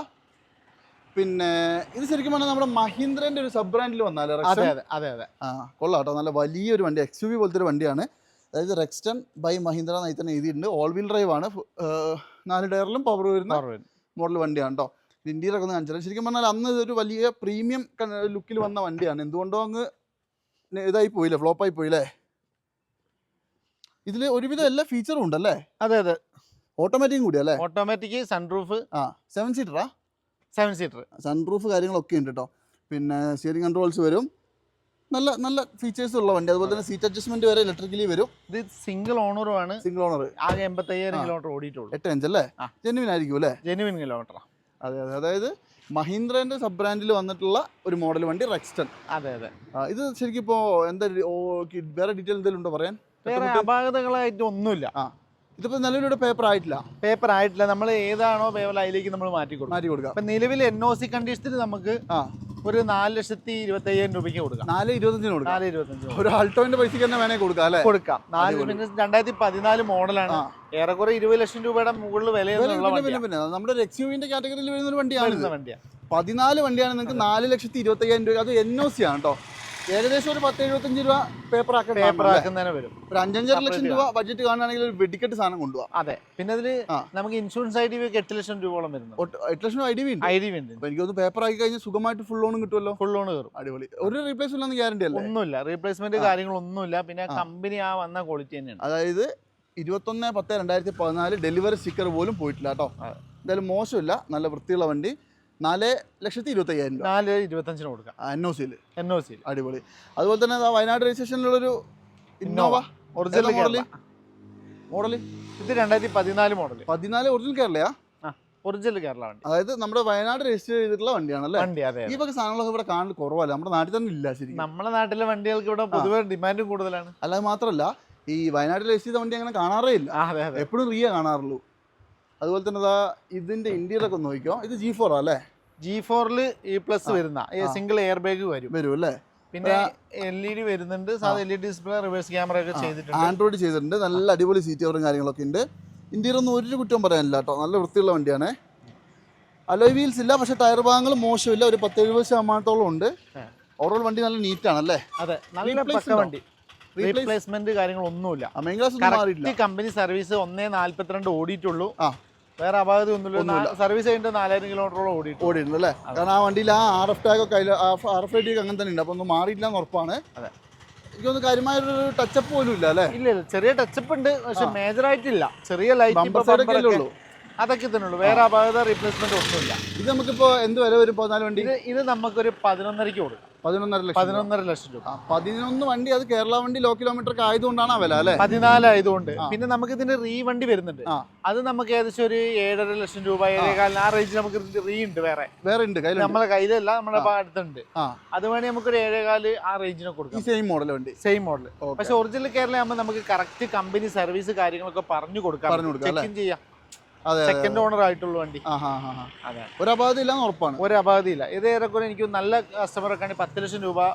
പിന്നെ ഇത് ശരിക്കും പറഞ്ഞാൽ നമ്മുടെ മഹീന്ദ്രന്റെ ഒരു സബ് ബ്രാൻഡിൽ വന്നാലേ അതെ അതെ അതെ അതെ. ആ കൊള്ളാം കേട്ടോ. നല്ല വലിയൊരു വണ്ടി എക്സ് യു വി പോലത്തെ ഒരു വണ്ടിയാണ്. അതായത് റെക്സ്റ്റൺ ബൈ മഹീന്ദ്ര എന്നായി തന്നെ എഴുതിയിട്ടുണ്ട്. ഓൾ വീൽ ഡ്രൈവ് ആണ്. നാല് ടയറിലും പവർ വരുന്ന മോഡൽ വണ്ടിയാണ് കേട്ടോ. ഇന്ത്യയിലൊക്കെ ഒക്കെ ഒന്ന് കാണിച്ചാൽ ശരിക്കും പറഞ്ഞാൽ അന്ന് ഇതൊരു വലിയ പ്രീമിയം ലുക്കിൽ വന്ന വണ്ടിയാണ്. എന്തുകൊണ്ടോ അങ്ങ് ഇതായി പോയില്ലേ ഫ്ലോപ്പായി പോയില്ലേ? ഇതിൽ ഒരുവിധം എല്ലാ ഫീച്ചറും ഉണ്ടല്ലേ? അതെ അതെ. ഓട്ടോമാറ്റിക്കും കൂടി അല്ലേ ഓട്ടോമാറ്റിക് സൺറൂഫ് ആ സെവൻ സീറ്ററാ സെവൻ സീറ്റർ സൺറൂഫ് കാര്യങ്ങളൊക്കെ ഉണ്ട് കേട്ടോ പിന്നെ സ്റ്റിയറിംഗ് കൺട്രോൾസ് വരും. നല്ല നല്ല ഫീച്ചേഴ്സ് ഉള്ള വണ്ടി. അതുപോലെ തന്നെ സീറ്റ് അഡ്ജസ്റ്റ്മെന്റ് വരെ ഇലക്ട്രിക്കലി വരും. ഇത് സിംഗിൾ ഓണറുമാണ് സിംഗിൾ ഓണർ ആകെ എൺപത്തയ്യായിരം. കിലോമീറ്റർ ഓടിയിട്ടുള്ളൂ. എട്ട് അഞ്ച് അല്ലേ? ജെനുവിൻ ആയിരിക്കും അല്ലേ? ജെനുവിൻ കിലോമീറ്റർ അതെ അതെ. അതായത് മഹീന്ദ്രന്റെ സബ് ബ്രാൻഡിൽ വന്നിട്ടുള്ള ഒരു മോഡൽ വണ്ടി റെക്സ്റ്റൺ അതെ അതെ. ഇത് ശരിക്കും ഇപ്പോ എന്താ വേറെ ഡീറ്റെയിൽ എന്തെങ്കിലും ഉണ്ടോ പറയാൻ? വേറെ അപാകതകളായിട്ട് ഒന്നുമില്ല. ഇതിപ്പോൾ നിലവിലൂടെ പേപ്പർ ആയിട്ടില്ല. പേപ്പർ ആയിട്ടില്ല. നമ്മൾ ഏതാണോ പേപ്പർ അതിലേക്ക് നമ്മൾ മാറ്റി കൊടുക്കും. മാറ്റി കൊടുക്കാം. അപ്പൊ നിലവിൽ എൻ ഒ സി കണ്ടീഷനിൽ നമുക്ക് ആ. ഒരു നാല് ലക്ഷത്തി ഇരുപത്തി അയ്യായിരം രൂപയ്ക്ക് കൊടുക്കാം. നാല് ഇരുപത്തഞ്ചിന് കൊടുക്കാം. നാല് ഇരുപത്തഞ്ച് ഒരു ആൾട്ടോന്റെ പൈസക്ക് തന്നെ വേണേ കൊടുക്കാം അല്ലേ? കൊടുക്കാം. നാല്. രണ്ടായിരത്തി പതിനാല് മോഡലാണ്. ഏറെക്കുറെ ഇരുപത് ലക്ഷം രൂപയുടെ മുകളിൽ വില പിന്നെ പിന്നെ നമ്മുടെ ഒരു കാറ്റഗറിയിൽ വരുന്ന ഒരു വണ്ടിയാണ്. വണ്ടിയാണ് പതിനാല് വണ്ടിയാണ് നിങ്ങൾക്ക് നാല് ലക്ഷത്തി ഇരുപത്തി അയ്യായിരം രൂപ. അത് എൻ ഒ സി ആണ് കേട്ടോ ഏകദേശം ഒരു പത്ത് എഴുപത്തഞ്ച് രൂപ പേപ്പർ പേപ്പർ ആക്കുന്നതിന് വരും. ഒരു അഞ്ചഞ്ചര ലക്ഷം രൂപ ബഡ്ജറ്റ് കാണുകയാണെങ്കിൽ ഒരു വെടിക്കെട്ട് സാധനം കൊണ്ടുപോകാം അതെ. പിന്നെ അതിൽ നമുക്ക് ഇൻഷുറൻസ് ഐ ഡി ഒക്കെ എട്ട് ലക്ഷം രൂപയോളം വരുന്നു എട്ട് ലക്ഷം ഐ ഡി ഉണ്ട്. ഐ ഡി ഉണ്ട്. എനിക്ക് എനിക്കൊന്ന് പേപ്പർ ആക്കി കഴിഞ്ഞാൽ സുഖമായിട്ട് ഫുൾ ലോണും കിട്ടുമല്ലോ? ഫുൾ ലോൺ കയറും അടിപൊളി. ഒരു റീപ്ലേസ്മെന്റ് ഒന്നും ഗ്യാരണ്ടി അല്ല? ഒന്നുമില്ല. റീപ്ലേസ്മെന്റ്. കാര്യങ്ങളൊന്നുമില്ല. പിന്നെ കമ്പനി ആ വന്ന ക്വാളിറ്റി തന്നെയാണ്. അതായത് ഇരുപത്തൊന്ന് പത്ത് രണ്ടായിരത്തി പതിനാല് ഡെലിവറി സ്റ്റിക്കർ പോലും പോയിട്ടില്ല കേട്ടോ. എന്തായാലും മോശമില്ല. നല്ല വൃത്തിയുള്ള വണ്ടി. നാല് ലക്ഷത്തി ഇരുപത്തി അയ്യായിരം രൂപ. നാല് ഇരുപത്തഞ്ചിന് കൊടുക്കാം. എൻ ഒ സിയിൽ എൻ ഒ സിയിൽ അടിപൊളി. അതുപോലെ തന്നെ വയനാട് രജിസ്ട്രേഷനിലുള്ളൊരു ഇന്നോവ ഒറിജിനൽ മോഡൽ മോഡൽ ഇത് രണ്ടായിരത്തി പതിനാല് മോഡൽ പതിനാല് ഒറിജിനൽ കേരളയാ? ഒറിജിനൽ കേരള വണ്ടി. അതായത് നമ്മുടെ വയനാട് രജിസ്റ്റർ ചെയ്തിട്ടുള്ള വണ്ടിയാണല്ലേ? വണ്ടി അതെ ഈ വക സാധനങ്ങളൊക്കെ ഇവിടെ കാണാൻ കുറവല്ല? നമ്മുടെ നാട്ടിൽ തന്നെ ഇല്ല ശരിക്കും. നമ്മുടെ നാട്ടിലെ വണ്ടികൾക്ക് ഇവിടെ പൊതുവെ ഡിമാൻഡും കൂടുതലാണ്. അല്ലാതെ മാത്രമല്ല ഈ വയനാട്ടിൽ രജിസ്റ്റർ ചെയ്ത വണ്ടി അങ്ങനെ കാണാറേ ഇല്ല. എപ്പോഴും റിയ കാണാറുള്ളൂ. അതുപോലെ തന്നെ ദാ ഇതിന്റെ ഇന്റീരിയർ ഒക്കെ ഒന്ന് നോക്കിക്കോ. ഇത് ജി ഫോർ അല്ലേ? ജി ഫോറിൽ ഈ പ്ലസ്. വരുന്ന. സിംഗിൾ എയർ ബാഗ് വരും. വരും അല്ലേ? പിന്നെ എൽ ഇ ഡി വരുന്നുണ്ട്. സാധാ L E D display reverse camera ഒക്കെ ചെയ്തിട്ടുണ്ട്. ആൻഡ്രോയിഡ് ചെയ്തിട്ടുണ്ട്. നല്ല അടിപൊളി സീറ്റ് കവറും കാര്യങ്ങളൊക്കെ ഉണ്ട്. ഇന്റീരിയർ ഒന്നും ഒരു കുറ്റം പറയാനില്ല കേട്ടോ. നല്ല വൃത്തിയുള്ള വണ്ടിയാണ്. അലോയ് വീൽസ് ഇല്ല പക്ഷെ ടയർ ഭാഗങ്ങൾ മോശമില്ല. ഒരു പത്ത് എഴുപത് ശതമാനത്തോളം ഉണ്ട്. ഓവറോൾ വണ്ടി നല്ല നീറ്റ് അല്ലേ? അതെ. നല്ല പക്ക വണ്ടി. റീപ്ലേസ്മെന്റ് കാര്യങ്ങളൊന്നുമില്ല. കമ്പനി സർവീസ് ഒന്നേ നാല്പത്തിരണ്ട് ഓടിയിട്ടുള്ളൂ. ആ. വേറെ അപാകത ഒന്നുമില്ല. സർവീസ് കഴിഞ്ഞിട്ട് നാലായിരം കിലോമീറ്ററോളം ഓടി ഓടിയിട്ടുണ്ട്. അല്ലേ? കാരണം ആ വണ്ടിയിൽ ആ ആർ എഫ് ടാഗ് ഒക്കെ ആർ എഫ് ഐ ടി ഒക്കെ അങ്ങനെ തന്നെ ഉണ്ട്. അപ്പൊ ഒന്നും മാറിയില്ല എന്ന് ഉറപ്പാണ്. അതെ. എനിക്കൊന്ന് കാര്യമായൊരു ടച്ചപ്പ് പോലും ഇല്ല അല്ലേ? ഇല്ല ചെറിയ ടച്ചപ്പ് ഉണ്ട്. പക്ഷെ. മേജർ ആയിട്ടില്ല. ചെറിയ ലൈറ്റ് ഉള്ളൂ? അതൊക്കെ തന്നെ ഉള്ളൂ. വേറെ അപാകത റീപ്ലേസ്മെന്റ് ഒന്നുമില്ല. ഇത് നമുക്കിപ്പോ എന്ത് വരെ ഒരു പതിനാല് വണ്ടി? ഇത് ഇത് നമുക്കൊരു പതിനൊന്നരക്ക് കൊടുക്കാം. പതിനൊന്നര ലക്ഷം. പതിനൊന്നര ലക്ഷം രൂപ. പതിനൊന്ന് വണ്ടി അത് കേരള വണ്ടി ലോ കിലോമീറ്റർ ഒക്കെ ആയതുകൊണ്ടാണ് ആ വില അല്ലെ? പതിനാലായതുകൊണ്ട്. ആയതുകൊണ്ട് പിന്നെ നമുക്ക് ഇതിന്റെ റീ വണ്ടി വരുന്നുണ്ട്. അത് നമുക്ക് ഏകദേശം ഒരു ഏഴര ലക്ഷം രൂപ ഏഴേകാലിന് ആ റേഞ്ചിൽ നമുക്ക് റീ ഉണ്ട് വേറെ. വേറെ ഉണ്ട് നമ്മളെ കയ്യിലല്ല നമ്മുടെ. അടുത്തുണ്ട്. അത് വേണേ നമുക്കൊരു ഏഴേകാൽ ആ റേഞ്ചിന് കൊടുക്കാം. സെയിം മോഡൽ വണ്ടി. Same model. പക്ഷെ ഒറിജിനൽ കേരള ആകുമ്പോൾ നമുക്ക് കറക്റ്റ് കമ്പനി സർവീസ് കാര്യങ്ങളൊക്കെ പറഞ്ഞു കൊടുക്കാം. പറഞ്ഞു കൊടുക്കാം, ചെയ്യാം. സെക്കൻഡ് ഓണർ ആയിട്ടുള്ള വണ്ടി. ഒരു അപാധ ഉറപ്പാണ്. ഒരു അപാകതയില്ല. ഇത് ഏറെക്കുറെ എനിക്ക് നല്ല കസ്റ്റമർ ഒക്കെ പത്ത് ലക്ഷം രൂപ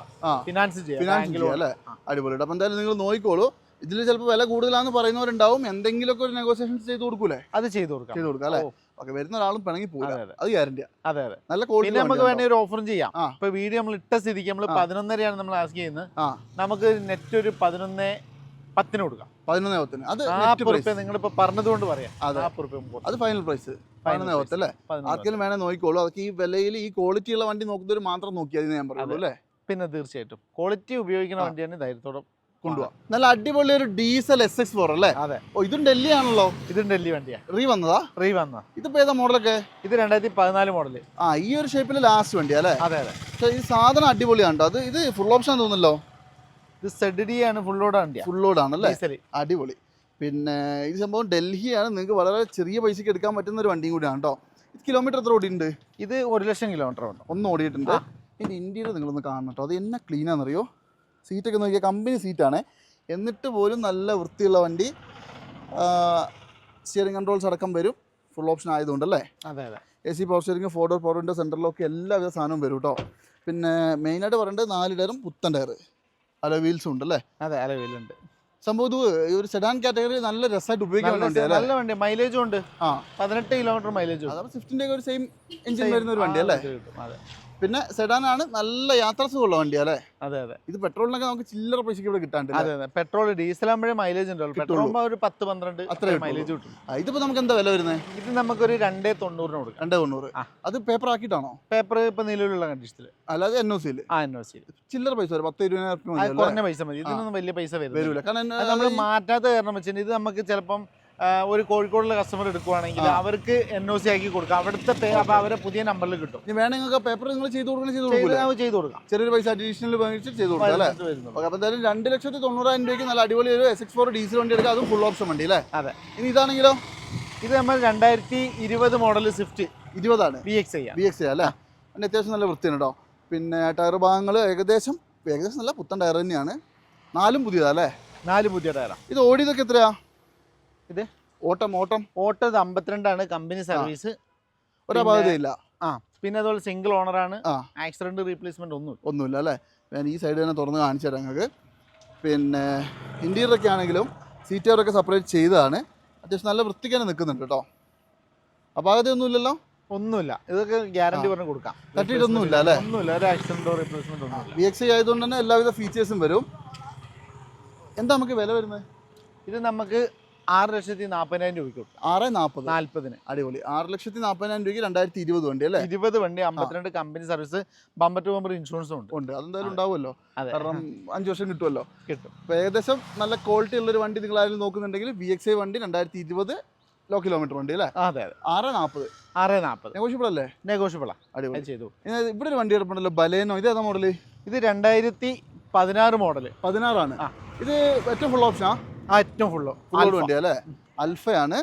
ഫിനാൻസ് ചെയ്യാം. അടിപൊളി അപ്പൊ എന്തായാലും നിങ്ങൾ നോക്കിക്കോളൂ. ഇതിൽ ചിലപ്പോൾ വില കൂടുതലാന്ന് പറയുന്നവരുണ്ടാവും. എന്തെങ്കിലുമൊക്കെ ഒരു നെഗോസിയേഷൻസ് ചെയ്ത് കൊടുക്കൂലേ? അത് ചെയ്ത് കൊടുക്കാം. ചെയ്ത് കൊടുക്കാം അല്ലേ. ഓക്കെ വരുന്ന ഒരാളും പിണങ്ങി പോകില്ല അതെ ഗ്യാരണ്ടി അതെ അതെ നല്ല ക്വാളിറ്റി നമുക്ക് വേണമെങ്കിൽ ഒരു ഓഫറും ചെയ്യാം. ഇപ്പൊ വീഡിയോ നമ്മൾ ഇട്ട സ്ഥിതിക്ക് നമ്മൾ. പതിനൊന്നരയാണ് നമ്മൾ ആസ്ക് ചെയ്യുന്നത്. നമുക്ക് നെറ്റ് ഒരു പതിനൊന്ന് പത്തിന് കൊടുക്കാം. പതിനൊന്ന് പത്തിന് അത് ആ നെറ്റ് പൊറുപ്പ് പ്രൈസ് നിങ്ങളിപ്പോ പറഞ്ഞതുകൊണ്ട് പറയാം. അതെ. ഫൈനൽ പ്രൈസ് പതിനൊന്ന് പത്ത് അല്ലേ? ആർക്കെങ്കിലും വേണേ നോക്കിക്കോളൂ. അതൊക്കെ ഈ വിലയിൽ ഈ ക്വാളിറ്റി ഉള്ള വണ്ടി നോക്കുന്നവർ മാത്രം നോക്കിയാൽ ഞാൻ പറയുള്ളൂ. അല്ലേ? പിന്നെ തീർച്ചയായിട്ടും. ക്വാളിറ്റി ഉപയോഗിക്കുന്ന വണ്ടി തന്നെ ധൈര്യത്തോടെ കൊണ്ടുപോവാം. നല്ല അടിപൊളി ഒരു ഡീസൽ എസ് എക്സ് ഫോർ അല്ലേ? അതെ. ഓ ഇതും ഡൽഹി ആണല്ലോ. ഇതും ഡൽഹി വണ്ടിയാ. റീ വന്നതാ റീ വന്ന ഇതിപ്പോ ഏതാ മോഡലൊക്കെ ഇത് രണ്ടായിരത്തി പതിനാല് മോഡൽ ആ ഈ ഒരു ഷേപ്പിൽ ലാസ്റ്റ് വണ്ടിയാ അല്ലേ? അതെ അതെ. പക്ഷേ ഈ സാധനം അടിപൊളിയാണ്. അത് ഇത് ഫുൾ ഓപ്ഷൻ തോന്നുന്നല്ലോ. ഇത് സെഡ് ഡി ആണ് ഫുൾ ലോഡ് വണ്ടിയാ ഫുൾ അടിപൊളി. പിന്നെ ഈ സംഭവം ഡൽഹിയാണ് നിങ്ങൾക്ക് വളരെ ചെറിയ പൈസക്ക് എടുക്കാൻ പറ്റുന്ന ഒരു വണ്ടിയും കൂടിയാണ് കേട്ടോ കിലോമീറ്റർ എത്ര ഓടിയുണ്ട് ഇത് ഒരു ലക്ഷം കിലോമീറ്റർ ഉണ്ട് ഒന്ന് ഓടിയിട്ടുണ്ട്. ഇനി ഇതിന്റെ ഇന്റീരിയർ നിങ്ങളൊന്ന് കാണണം കേട്ടോ അത് എന്നെ ക്ലീൻ ആണെന്നറിയോ? സീറ്റൊക്കെ നോക്കിയാൽ കമ്പനി സീറ്റാണ് എന്നിട്ട് പോലും നല്ല വൃത്തിയുള്ള വണ്ടി. സ്റ്റിയറിംഗ് കൺട്രോൾസ് അടക്കം വരും. ഫുൾ ഓപ്ഷൻ ആയതുകൊണ്ട് അല്ലേ? അതെ അതെ. A C power steering four door power window സെന്ററിലൊക്കെ എല്ലാവിധ സാധനവും വരും കേട്ടോ പിന്നെ മെയിനായിട്ട് പറയേണ്ടത് നാല് ടയറും പുത്തൻ ടയർ അല്ല വീൽസും ഉണ്ട് അല്ലേ അതെ അലവിലുണ്ട് സംഭവം ഇത് ഈ ഒരു സെഡാൻ കാറ്റഗറി നല്ല രസമായിട്ട് ഉപയോഗിക്കാൻ നല്ല വണ്ടി നല്ല വണ്ടി മൈലേജും ഉണ്ട്. ആ. പതിനെട്ട് കിലോമീറ്റർ മൈലേജും സ്വിഫ്റ്റിന്റെ ഒരു സെയിം എഞ്ചിൻ വരുന്ന ഒരു വണ്ടി അല്ലേ? അതെ. പിന്നെ സെഡാൻ ആണ് നല്ല യാത്ര സുഖമുള്ള വണ്ടി അല്ലേ? അതെ അതെ. ഇത് പെട്രോളിനൊക്കെ നമുക്ക് ചില്ലറ പൈസക്ക് ഇവിടെ കിട്ടാണ്ട് അതെ അതെ. പെട്രോൾ ഡീസൽ ആകുമ്പോഴേ മൈലേജ് ഉണ്ടാവും പെട്രോൾ ഒരു പത്ത് പന്ത്രണ്ട് അത്രേ മൈലേജ് കിട്ടും. ഇതിപ്പോ നമുക്ക് എന്താ വില വരുന്നത് ഇത് നമുക്കൊരു രണ്ടേ തൊണ്ണൂറിന് കൊടുക്കും. രണ്ടേ തൊണ്ണൂറ്. അത് പേപ്പർ ആക്കിയിട്ടാണോ? പേപ്പർ ഇപ്പൊ നിലവിലുള്ള കണ്ടീഷനിൽ അല്ലാതെ എൻ ഒ സിയിൽ ആ എൻ ഒ സി ചില്ലറ പൈസ വരും. പത്ത് ഇരുപതിനായിരം കുറഞ്ഞ പൈസ മതി. ഇതിനൊന്നും വലിയ പൈസ വരും വരില്ല കാരണം നമ്മൾ മാറ്റാത്ത കാരണം വെച്ചാൽ ഇത് നമുക്ക് ചിലപ്പം ഒരു കോഴിക്കോടുള്ള കസ്റ്റമർ എടുക്കുവാണെങ്കിൽ അവർക്ക് എൻ ഒ സി ആക്കി കൊടുക്കാം. അവിടുത്തെ പേ അപ്പൊ അവരെ പുതിയ നമ്പറിൽ കിട്ടും. ഇനി വേണമെങ്കിൽ നിങ്ങൾക്ക് പേപ്പർ നിങ്ങൾ ചെയ്തു കൊടുക്കണം ചെയ്തു കൊടുക്കില്ല ചെയ്ത് കൊടുക്കാം. ചെറിയൊരു പൈസ അഡീഷണൽ വാങ്ങിച്ച് ചെയ്ത് കൊടുക്കാം അല്ലേ? അപ്പൊ എന്തായാലും രണ്ട് ലക്ഷത്തി തൊണ്ണൂറായിരം രൂപയ്ക്ക് നല്ല അടിപൊളി ഒരു എസ് എക്സ് ഫോർ ഡീസൽ വണ്ടി എടുക്കാം. അതും ഫുൾ ഓപ്ഷൻ വണ്ടി അല്ലേ? അതെ. ഇനി ഇതാണെങ്കിലോ? ഇത് നമ്മൾ രണ്ടായിരത്തി ഇരുപത് മോഡൽ സ്വിഫ്റ്റ് ഇരുപതാണ്. B X I B X I അല്ലേ? അതിന് അത്യാവശ്യം നല്ല വൃത്തിയാണ് കേട്ടോ പിന്നെ ടയർ ഭാഗങ്ങൾ ഏകദേശം ഏകദേശം നല്ല പുത്തൻ ടയർ തന്നെയാണ്. നാലും പുതിയതാ അല്ലേ? നാല് പുതിയ ടയറാണ് ഇത് ഓടിയതൊക്കെ എത്രയാ? ഇത്? ഓട്ടം ഓട്ടം? ഓട്ടത് അമ്പത്തിരണ്ടാണ് കമ്പനി സർവീസ്. ഒരു ആ പിന്നെ അതുപോലെ സിംഗിൾ ഓണറാണ് ആ. ആക്സിഡന്റ് റീപ്ലേസ്മെന്റ് ഒന്നും ഒന്നുമില്ല അല്ലേ? ഞാൻ ഈ സൈഡ് തന്നെ തുറന്ന് കാണിച്ചു തരാം നിങ്ങൾക്ക്. പിന്നെ ഇന്റീരിയറൊക്കെ ആണെങ്കിലും സീറ്റ് കവറൊക്കെ സെപ്പറേറ്റ് ചെയ്തതാണ്. അത്യാവശ്യം നല്ല വൃത്തിക്ക് തന്നെ നിൽക്കുന്നുണ്ട് കേട്ടോ. അപാകതയൊന്നുമില്ലല്ലോ? ഒന്നുമില്ല. ഇതൊക്കെ ഗ്യാരണ്ടി പറഞ്ഞ് കൊടുക്കാം. തട്ടിയിട്ടൊന്നുമില്ല അല്ലേ? ഒന്നുമില്ല. ഒരു ആക്സിഡന്റോ റീപ്ലേസ്മെന്റ് ഒന്നും വി എക്സ് ആയതുകൊണ്ട് തന്നെ എല്ലാവിധ ഫീച്ചേഴ്സും വരും. എന്താ നമുക്ക് വില വരുന്നത്? ഇത് നമുക്ക് ആറ് ലക്ഷത്തി നാൽപ്പതിനായിരം രൂപയ്ക്ക് കൊടുക്കും ആറ് നാൽപ്പത് നാൽപ്പതിന് അടിപൊളി. ആറ് ലക്ഷത്തി നാൽപ്പതിനായിരം രൂപയ്ക്ക് രണ്ടായിരത്തി ഇരുപത് വണ്ടി അല്ലേ? ഇരുപത് വണ്ടി അമ്പത്തിരണ്ട് company service bumper to bumper ഇൻഷുറൻസും ഉണ്ട്. ഉണ്ട്. അതെന്തായാലും ഉണ്ടാവുമല്ലോ. കാരണം അഞ്ച് വർഷം കിട്ടുമല്ലോ. കിട്ടും. അപ്പം ഏകദേശം നല്ല ക്വാളിറ്റി ഉള്ളൊരു വണ്ടി നിങ്ങൾ ആരെങ്കിലും നോക്കുന്നുണ്ടെങ്കിൽ വി എക്സ് ഐ വണ്ടി രണ്ടായിരത്തി ഇരുപത് ലോ കിലോമീറ്റർ വണ്ടി അല്ലേ? അതെ അതെ. ആറ് നാൽപ്പത് ആറ് നാൽപ്പത് നെഗോഷ്യബിൾ അല്ലേ? നെഗോഷ്യബിളാ അടിപൊളി. ചെയ്തു. ഇവിടെ ഒരു വണ്ടി കിടപ്പുണ്ടല്ലോ ബലേനോ ഇത് ഏതാ മോഡൽ ഇത് രണ്ടായിരത്തി പതിനാറ് മോഡൽ പതിനാറാണ്. ഇത് ഏറ്റവും ഫുൾ ഓപ്ഷനാ ആ ഏറ്റവും ഫുള്ള് ഫുൾ വണ്ടി അല്ലേ? അൽഫയാണ്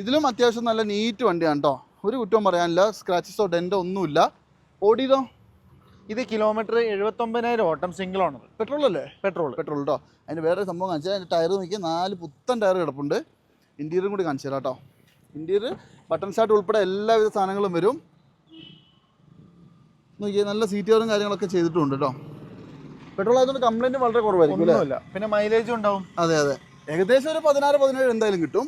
ഇതിലും അത്യാവശ്യം നല്ല നീറ്റ് വണ്ടിയാണ് കേട്ടോ ഒരു കുറ്റവും പറയാനില്ല. സ്ക്രാച്ചസോ ഡെന്റോ ഒന്നുമില്ല. ഓടിയതോ? ഇത് കിലോമീറ്റർ എഴുപത്തൊമ്പതിനായിരം ഓട്ടം സിംഗിൾ ഓണർ പെട്രോൾ അല്ലേ? പെട്രോൾ പെട്രോൾ കേട്ടോ അതിന് വേറെ സംഭവം കാണിച്ചാൽ അതിന്റെ ടയർ നോക്കി നാല് പുത്തൻ ടയർ കിടപ്പുണ്ട്. ഇന്റീരിയറും കൂടി കാണിച്ചു തരാം കേട്ടോ ഇന്റീരിയർ ബട്ടൺ ഷാർട്ട് ഉൾപ്പെടെ എല്ലാവിധ സാധനങ്ങളും വരും. നോക്കിയാൽ നല്ല സീറ്റുകാരും കാര്യങ്ങളൊക്കെ ചെയ്തിട്ടുണ്ട് കേട്ടോ പെട്രോൾ ആയതുകൊണ്ട് കംപ്ലൈന്റ് വളരെ കുറവായിരിക്കും പിന്നെ മൈലേജും ഉണ്ടാവും. അതെ അതെ. ഏകദേശം ഒരു പതിനാറ് പതിനേഴ് എന്തായാലും കിട്ടും.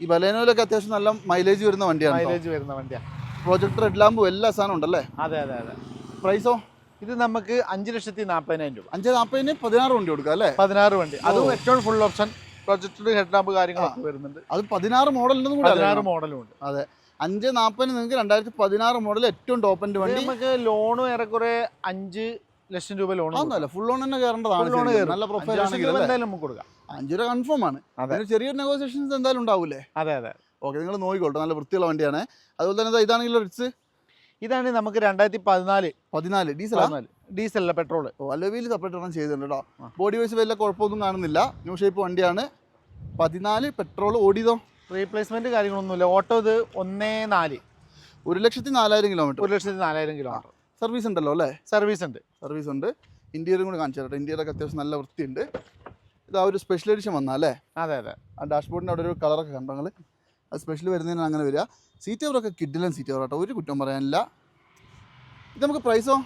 ഈ ബലേനോയിലൊക്കെ അത്യാവശ്യം നല്ല മൈലേജ് വരുന്ന വണ്ടിയാണ് മൈലേജ് വരുന്ന വണ്ടിയാണ് പ്രോജക്ട് റെഡ് ലാമ്പും എല്ലാ സാധനം ഉണ്ടല്ലേ? അതെ അതെ അതെ. പ്രൈസോ ഇത് നമുക്ക് അഞ്ച് ലക്ഷത്തി നാൽപ്പതിനായിരം രൂപ. അഞ്ച് നാൽപ്പതിന് പതിനാറ് വണ്ടി കൊടുക്കുക അല്ലേ? പതിനാറ് വണ്ടി. അതും ഏറ്റവും full option projector head lamp കാര്യങ്ങളൊക്കെ വരുന്നുണ്ട്. അത് പതിനാറ് മോഡലിനും കൂടി പതിനാറ് മോഡലും ഉണ്ട്. അതെ. അഞ്ച് നാൽപ്പതിന് നിങ്ങൾക്ക് രണ്ടായിരത്തി പതിനാറ് മോഡൽ ഏറ്റവും ടോപ്പ് എൻഡ് വണ്ടി. നമുക്ക് ലോണും ഏറെക്കുറെ അഞ്ച് ലക്ഷം രൂപ ലോൺ ഒന്നുമല്ല ഫുൾ ലോൺ തന്നെ കയറേണ്ടതാണ് ലോൺ നല്ല പ്രൊഫൈൽ ആണെങ്കിൽ എന്തായാലും നമുക്ക് കൊടുക്കാം. അഞ്ച് രൂപ കൺഫേം ആണ്. അതെ. അതിന് ചെറിയൊരു നെഗോസിയേഷൻസ് എന്തായാലും ഉണ്ടാവൂലേ? അതെ അതെ. ഓക്കെ നിങ്ങൾ നോക്കിക്കോട്ടെ. നല്ല വൃത്തിയുള്ള വണ്ടിയാണ്. അതുപോലെ തന്നെ ഇതാണെങ്കിലും റിറ്റ്സ് ഇതാണ് നമുക്ക് രണ്ടായിരത്തി പതിനാല്. പതിനാല്. ഡീസൽ അല്ല പെട്രോൾ ഓ അലോവിയിൽ സെപ്പറേറ്റ് ഒരെണ്ണം ചെയ്തിട്ടുണ്ട് കേട്ടോ ബോഡി വൈസ് വലിയ കുഴപ്പമൊന്നും കാണുന്നില്ല. ന്യൂ ഷേപ്പ് വണ്ടിയാണ്. പതിനാല് പെട്രോൾ ഓടിയതോ? റീപ്ലേസ്മെന്റ് കാര്യങ്ങളൊന്നുമില്ല. ഓട്ടോ ഇത് ഒന്നേ നാല്. ഒരു ലക്ഷത്തി നാലായിരം കിലോമീറ്റർ ഒരു ലക്ഷത്തി നാലായിരം കിലോമീറ്റർ സർവീസ് ഉണ്ടല്ലോ അല്ലേ? സർവീസ് ഉണ്ട്. സർവീസ് ഉണ്ട്. ഇന്റീരിയറും കൂടി കാണിച്ചു തരട്ടെ ഇന്ത്യയിലൊക്കെ അത്യാവശ്യം നല്ല വൃത്തിയുണ്ട്. ഇത് ആ ഒരു സ്പെഷ്യൽ എഡിഷൻ വന്നല്ലേ അതെ അതെ. ആ ഡാഷ്ബോർഡിന്റെ അവിടെ ഒരു കളറൊക്കെ കണ്ടോ നിങ്ങൾ അത് സ്പെഷ്യൽ വരുന്നതിന് അങ്ങനെ വരിക. സീറ്റ് കവറൊക്കെ കിഡിലൻ സീറ്റ് കവർ കേട്ടോ ഒരു കുറ്റം പറയാനില്ല. ഇത് നമുക്ക് പ്രൈസോ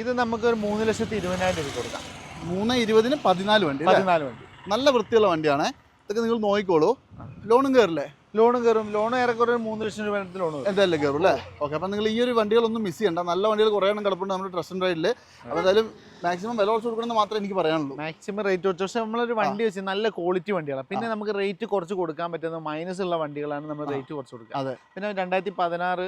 ഇത് നമുക്ക് ഒരു മൂന്ന് ലക്ഷത്തി ഇരുപതിനായിരം രൂപ കൊടുക്കാം. മൂന്ന് ഇരുപതിന് പതിനാല് വണ്ടി പതിനാല് വണ്ടി. നല്ല വൃത്തിയുള്ള വണ്ടിയാണ്. ഇതൊക്കെ നിങ്ങൾ നോക്കിക്കോളൂ. ലോണും കയറില്ലേ ലോണും കയറും. ലോൺ ഏറെക്കുറെ മൂന്ന് ലക്ഷം രൂപ ലോൺ എന്തായാലും കയറും അല്ലേ? ഓക്കെ അപ്പം നിങ്ങൾ ഈ ഒരു വണ്ടികളൊന്നും മിസ് ചെയ്യണ്ട. നല്ല വണ്ടികൾ കുറേ എണ്ണം കിടപ്പുണ്ട് നമ്മുടെ ട്രസ്റ്റ് റൈഡിൽ അപ്പോൾ എന്തായാലും മാക്സിമം വില കുറച്ച് കൊടുക്കണമെന്ന് മാത്രമേ എനിക്ക് പറയാനുള്ളൂ. മാക്സിമം റേറ്റ് കുറച്ച്. പക്ഷേ നമ്മളൊരു വണ്ടി വെച്ച് നല്ല ക്വാളിറ്റി വണ്ടികളാണ് പിന്നെ നമുക്ക് റേറ്റ് കുറച്ച് കൊടുക്കാൻ പറ്റുന്ന മൈനസ് ഉള്ള വണ്ടികളാണ് നമ്മൾ റേറ്റ് കുറച്ച് കൊടുക്കുക. അതെ. പിന്നെ രണ്ടായിരത്തി പതിനാറ്.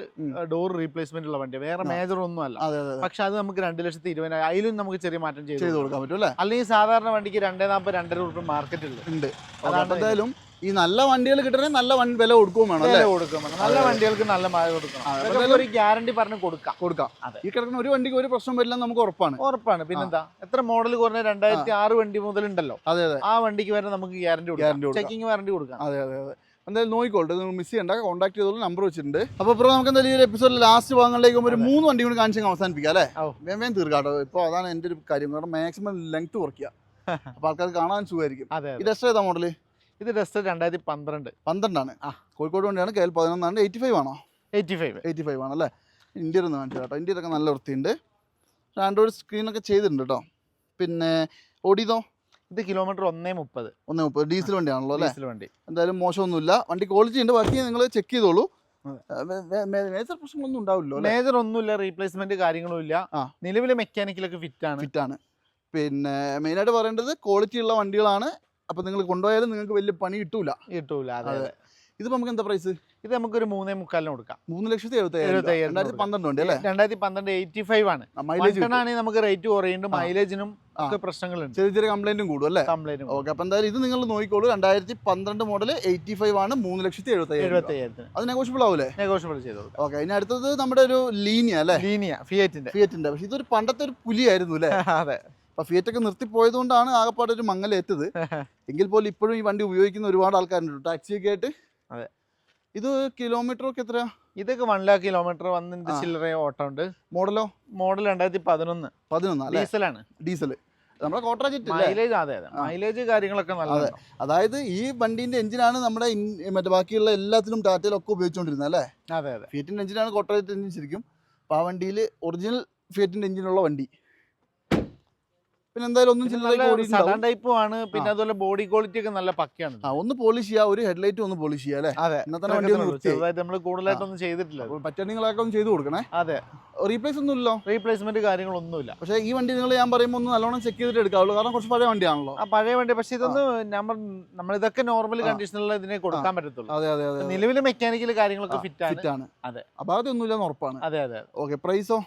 ഡോർ റീപ്ലേസ്മെന്റ് ഉള്ള വണ്ടി. വേറെ മേജർ ഒന്നും അല്ല. അതെ അതെ അതെ. പക്ഷെ അത് നമുക്ക് രണ്ട് ലക്ഷത്തി ഇരുപതിനായിരം അതിലും നമുക്ക് ചെറിയ മാറ്റം ചെയ്തു കൊടുക്കാൻ പറ്റും അല്ലേ? അല്ലെങ്കിൽ സാധാരണ വണ്ടിക്ക് രണ്ടേ നാൽപ്പത് രണ്ടര രൂപ മാർക്കറ്റ് ഉണ്ട്. അതാണ് എന്തായാലും ഈ നല്ല വണ്ടികൾ കിട്ടണേ നല്ല വണ്ടി വില കൊടുക്കുകയും വേണം അല്ലേ? വില കൊടുക്കണം നല്ല വണ്ടികൾക്ക് നല്ല മഴ കൊടുക്കണം. ഒരു ഗ്യാരണ്ടി പറഞ്ഞ് കൊടുക്കാം. കൊടുക്കാം. ഈ കിടക്കുന്ന ഒരു വണ്ടിക്ക് ഒരു പ്രശ്നം വരില്ല നമുക്ക് ഉറപ്പാണ്. ഉറപ്പാണ്. പിന്നെന്താ എത്ര മോഡൽ കുറഞ്ഞ രണ്ടായിരത്തി ആറ് വണ്ടി മുതൽ ഉണ്ടല്ലോ അതെ അതെ. ആ വണ്ടിക്ക് വരെ നമുക്ക് ഗ്യാരണ്ടി ഗ്യാരണ്ടി കൊടുക്കാം. കൊടുക്കാം. ചെക്കിങ് വാറണ്ടി കൊടുക്കാം. അതെ അതെ അതെ. എന്തായാലും നോക്കിക്കോട്ടെ നിങ്ങൾ മിസ് ചെയ്യണ്ട. കോൺടാക്ട് ചെയ്തോളൂ. നമ്പർ വെച്ചിട്ടുണ്ട്. അപ്പോൾ ഇപ്പോൾ നമുക്ക് എന്തായാലും ഈ ഒരു എപ്പിസോഡിൽ ലാസ്റ്റ് ഭാഗങ്ങളിലേക്ക് ഒരു മൂന്ന് വണ്ടി കൂടി കാണിച്ചു അവസാനിപ്പിക്കാം അല്ലേ. വേഗം തീർക്കാട്ടോ ഇപ്പോൾ അതാണ് എന്റെ ഒരു കാര്യം. കാരണം മാക്സിമം ലെങ്ത് കുറയ്ക്കുക. അപ്പോൾ ആൾക്കാർ കാണാൻ സുഖമായിരിക്കും. ഇത് എക്സ്ട്രാ ഏതാ മോഡൽ ഇത് ജസ്റ്റ് രണ്ടായിരത്തി പന്ത്രണ്ട് പന്ത്രണ്ടാണ്. ആ. കോഴിക്കോട് വണ്ടിയാണ് കെ എൽ പതിനൊന്നാണ്. എയ്റ്റി ഫൈവ് ആണോ? എയ്റ്റി ഫൈവ് എയ്റ്റി ഫൈവ് ആണല്ലേ ഇന്ത്യയിൽ ഒന്ന് കാണിച്ചു കേട്ടോ. ഇന്ത്യയിലൊക്കെ നല്ല വൃത്തിയുണ്ട്. ആൻഡ്രോയിഡ് സ്ക്രീനൊക്കെ ചെയ്തിട്ടുണ്ട് കേട്ടോ. പിന്നെ ഓടിയതോ? ഇത് കിലോമീറ്റർ ഒന്നേ മുപ്പത്. ഒന്നേ മുപ്പത്. ഡീസൽ വണ്ടിയാണല്ലോ അല്ലേ? ഡീസൽ വണ്ടി. എന്തായാലും മോശമൊന്നുമില്ല. വണ്ടി ക്വാളിറ്റി ഉണ്ട്. ബാക്കി നിങ്ങൾ ചെക്ക് ചെയ്തോളൂ. മേജർ പ്രശ്നങ്ങളൊന്നും ഉണ്ടാവില്ലോ മേജർ ഒന്നുമില്ല. റീപ്ലേസ്മെന്റ് കാര്യങ്ങളും ഇല്ല. ആ. നിലവിലെ മെക്കാനിക്കലൊക്കെ ഫിറ്റ് ആണ്. ഫിറ്റ് ആണ്. പിന്നെ മെയിനായിട്ട് പറയേണ്ടത് ക്വാളിറ്റി ഉള്ള വണ്ടികളാണ്. അപ്പോൾ നിങ്ങൾ കൊണ്ടുപോയാലും നിങ്ങൾക്ക് വലിയ പണി കിട്ടൂല. കിട്ടൂല അതെ ഇതിപ്പോൾ നമുക്ക് എന്താ പ്രൈസ് ഇത് നമുക്കൊരു മൂന്നേ മുക്കാലിന് കൊടുക്കാം. മൂന്ന് ലക്ഷത്തി എഴുപത്തി രണ്ടായിരത്തി പന്ത്രണ്ട് അല്ലേ? രണ്ടായിരത്തി പന്ത്രണ്ട് എയ്റ്റി ഫൈവ് ആണ് മൈലേജ് ആണെങ്കിൽ നമുക്ക് റേറ്റ് കുറയുന്നുണ്ട്. മൈലേജിനും. ഒക്കെ പ്രശ്നങ്ങളുണ്ട്. ചെറിയ ചെറിയ കംപ്ലൈന്റും കൂടും അല്ലേ? കംപ്ലൈന്റ് ഓക്കെ അപ്പോൾ എന്തായാലും ഇത് നിങ്ങൾ നോക്കിക്കോളൂ. രണ്ടായിരത്തി പന്ത്രണ്ട് മോഡൽ എയ്റ്റി ഫൈവ് ആണ് മൂന്ന് ലക്ഷത്തി എഴുപത്തി എഴുപത്തി അയ്യായിരത്തിന്. അത് നെഗോഷ്യബിൾ ആവൂലേ? നെഗോഷ്യബിൾ ചെയ്തോളൂ ഓക്കെ ഇനി അടുത്തത് നമ്മുടെ ഒരു ലീനിയ അല്ലേ? ലീനിയ ഫിയറ്റിന്റെ. ഫിയറ്റിന്റെ. പക്ഷെ ഇതൊരു പണ്ടത്തെ ഒരു പുലിയായിരുന്നു അല്ലേ? അതെ. അപ്പൊ ഫിയറ്റ് ഒക്കെ നിർത്തിപ്പോയതുകൊണ്ടാണ് ആകെപ്പാടെ ഒരു മങ്ങലേറ്റത് എങ്കിൽ പോലും ഇപ്പോഴും ഈ വണ്ടി ഉപയോഗിക്കുന്ന ഒരുപാട് ആൾക്കാരുണ്ട് ടാക്സിയൊക്കെ ആയിട്ട്. അതെ. ഇത് കിലോമീറ്റർ ഒക്കെ എത്രയാ? ഇതൊക്കെ വൺ ലാക്ക് കിലോമീറ്റർ വന്നിട്ട്. ചില്ലറ ഓട്ടം ഉണ്ട്. മോഡലോ മോഡൽ രണ്ടായിരത്തി പതിനൊന്ന് പതിനൊന്ന് ഡീസലാണ് ഡീസൽ നമ്മുടെ മൈലേജ് അതെ അതെ. മൈലേജ് കാര്യങ്ങളൊക്കെ നല്ലതാണ് അതായത് ഈ വണ്ടീന്റെ എഞ്ചിനാണ് നമ്മുടെ മറ്റേ ബാക്കിയുള്ള എല്ലാത്തിലും ടാറ്റയിലൊക്കെ ഉപയോഗിച്ചുകൊണ്ടിരുന്നത് അല്ലേ? അതെ അതെ. ഫിയറ്റിന്റെ എഞ്ചിനാണ് കോട്ര എഞ്ചിൻ ശരിക്കും. അപ്പോൾ ആ വണ്ടിയിൽ ഒറിജിനൽ ഫിയറ്റിന്റെ എഞ്ചിനുള്ള വണ്ടി. പിന്നെ എന്തായാലും ഒന്നും ചില്ലറ ടൈപ്പും ആണ്. പിന്നെ അതുപോലെ ബോഡി ക്വാളിറ്റി ഒക്കെ നല്ല പക്കയാണ്. ആ ഒന്ന് പോളിഷ് ചെയ്യാ. ഒരു ഹെഡ് ലൈറ്റ് ഒന്ന് പോളിഷ് ചെയ്യാല്ലേ അല്ലേ? അതെ. ഇന്നത്തെ വണ്ടി നമ്മൾ കൂടുതലായിട്ടൊന്നും ചെയ്തിട്ടില്ല. പറ്റുകയാണെങ്കിലൊക്കെ ഒന്ന് ചെയ്ത് കൊടുക്കണേ. അതെ. റീപ്ലേസ് ഒന്നും ഇല്ലല്ലോ റീപ്ലേസ്മെന്റ് കാര്യങ്ങളൊന്നുമില്ല. പക്ഷേ ഈ വണ്ടി നിങ്ങൾ ഞാൻ പറയുമ്പോൾ ഒന്ന് നല്ലോണം ചെക്ക് ചെയ്തിട്ട് എടുക്കാവുള്ളൂ. കാരണം കുറച്ച് പഴയ വണ്ടിയാണല്ലോ. ആ പഴയ വണ്ടി. പക്ഷേ ഇതൊന്ന് നമ്മൾ നമ്മൾ ഇതൊക്കെ നോർമൽ കണ്ടീഷനിലുള്ള ഇതിനെ കൊടുക്കാൻ പറ്റത്തുള്ളൂ. അതെ അതെ അതെ നിലവിൽ മെക്കാനിക്കൽ കാര്യങ്ങളൊക്കെ ഫിറ്റ് ആണ്. ഫിറ്റ് ആണ്. അതെ. അപാകത ഒന്നുമില്ലെന്ന് ഉറപ്പാണ്. അതെ അതെ. ഓക്കെ പ്രൈസോ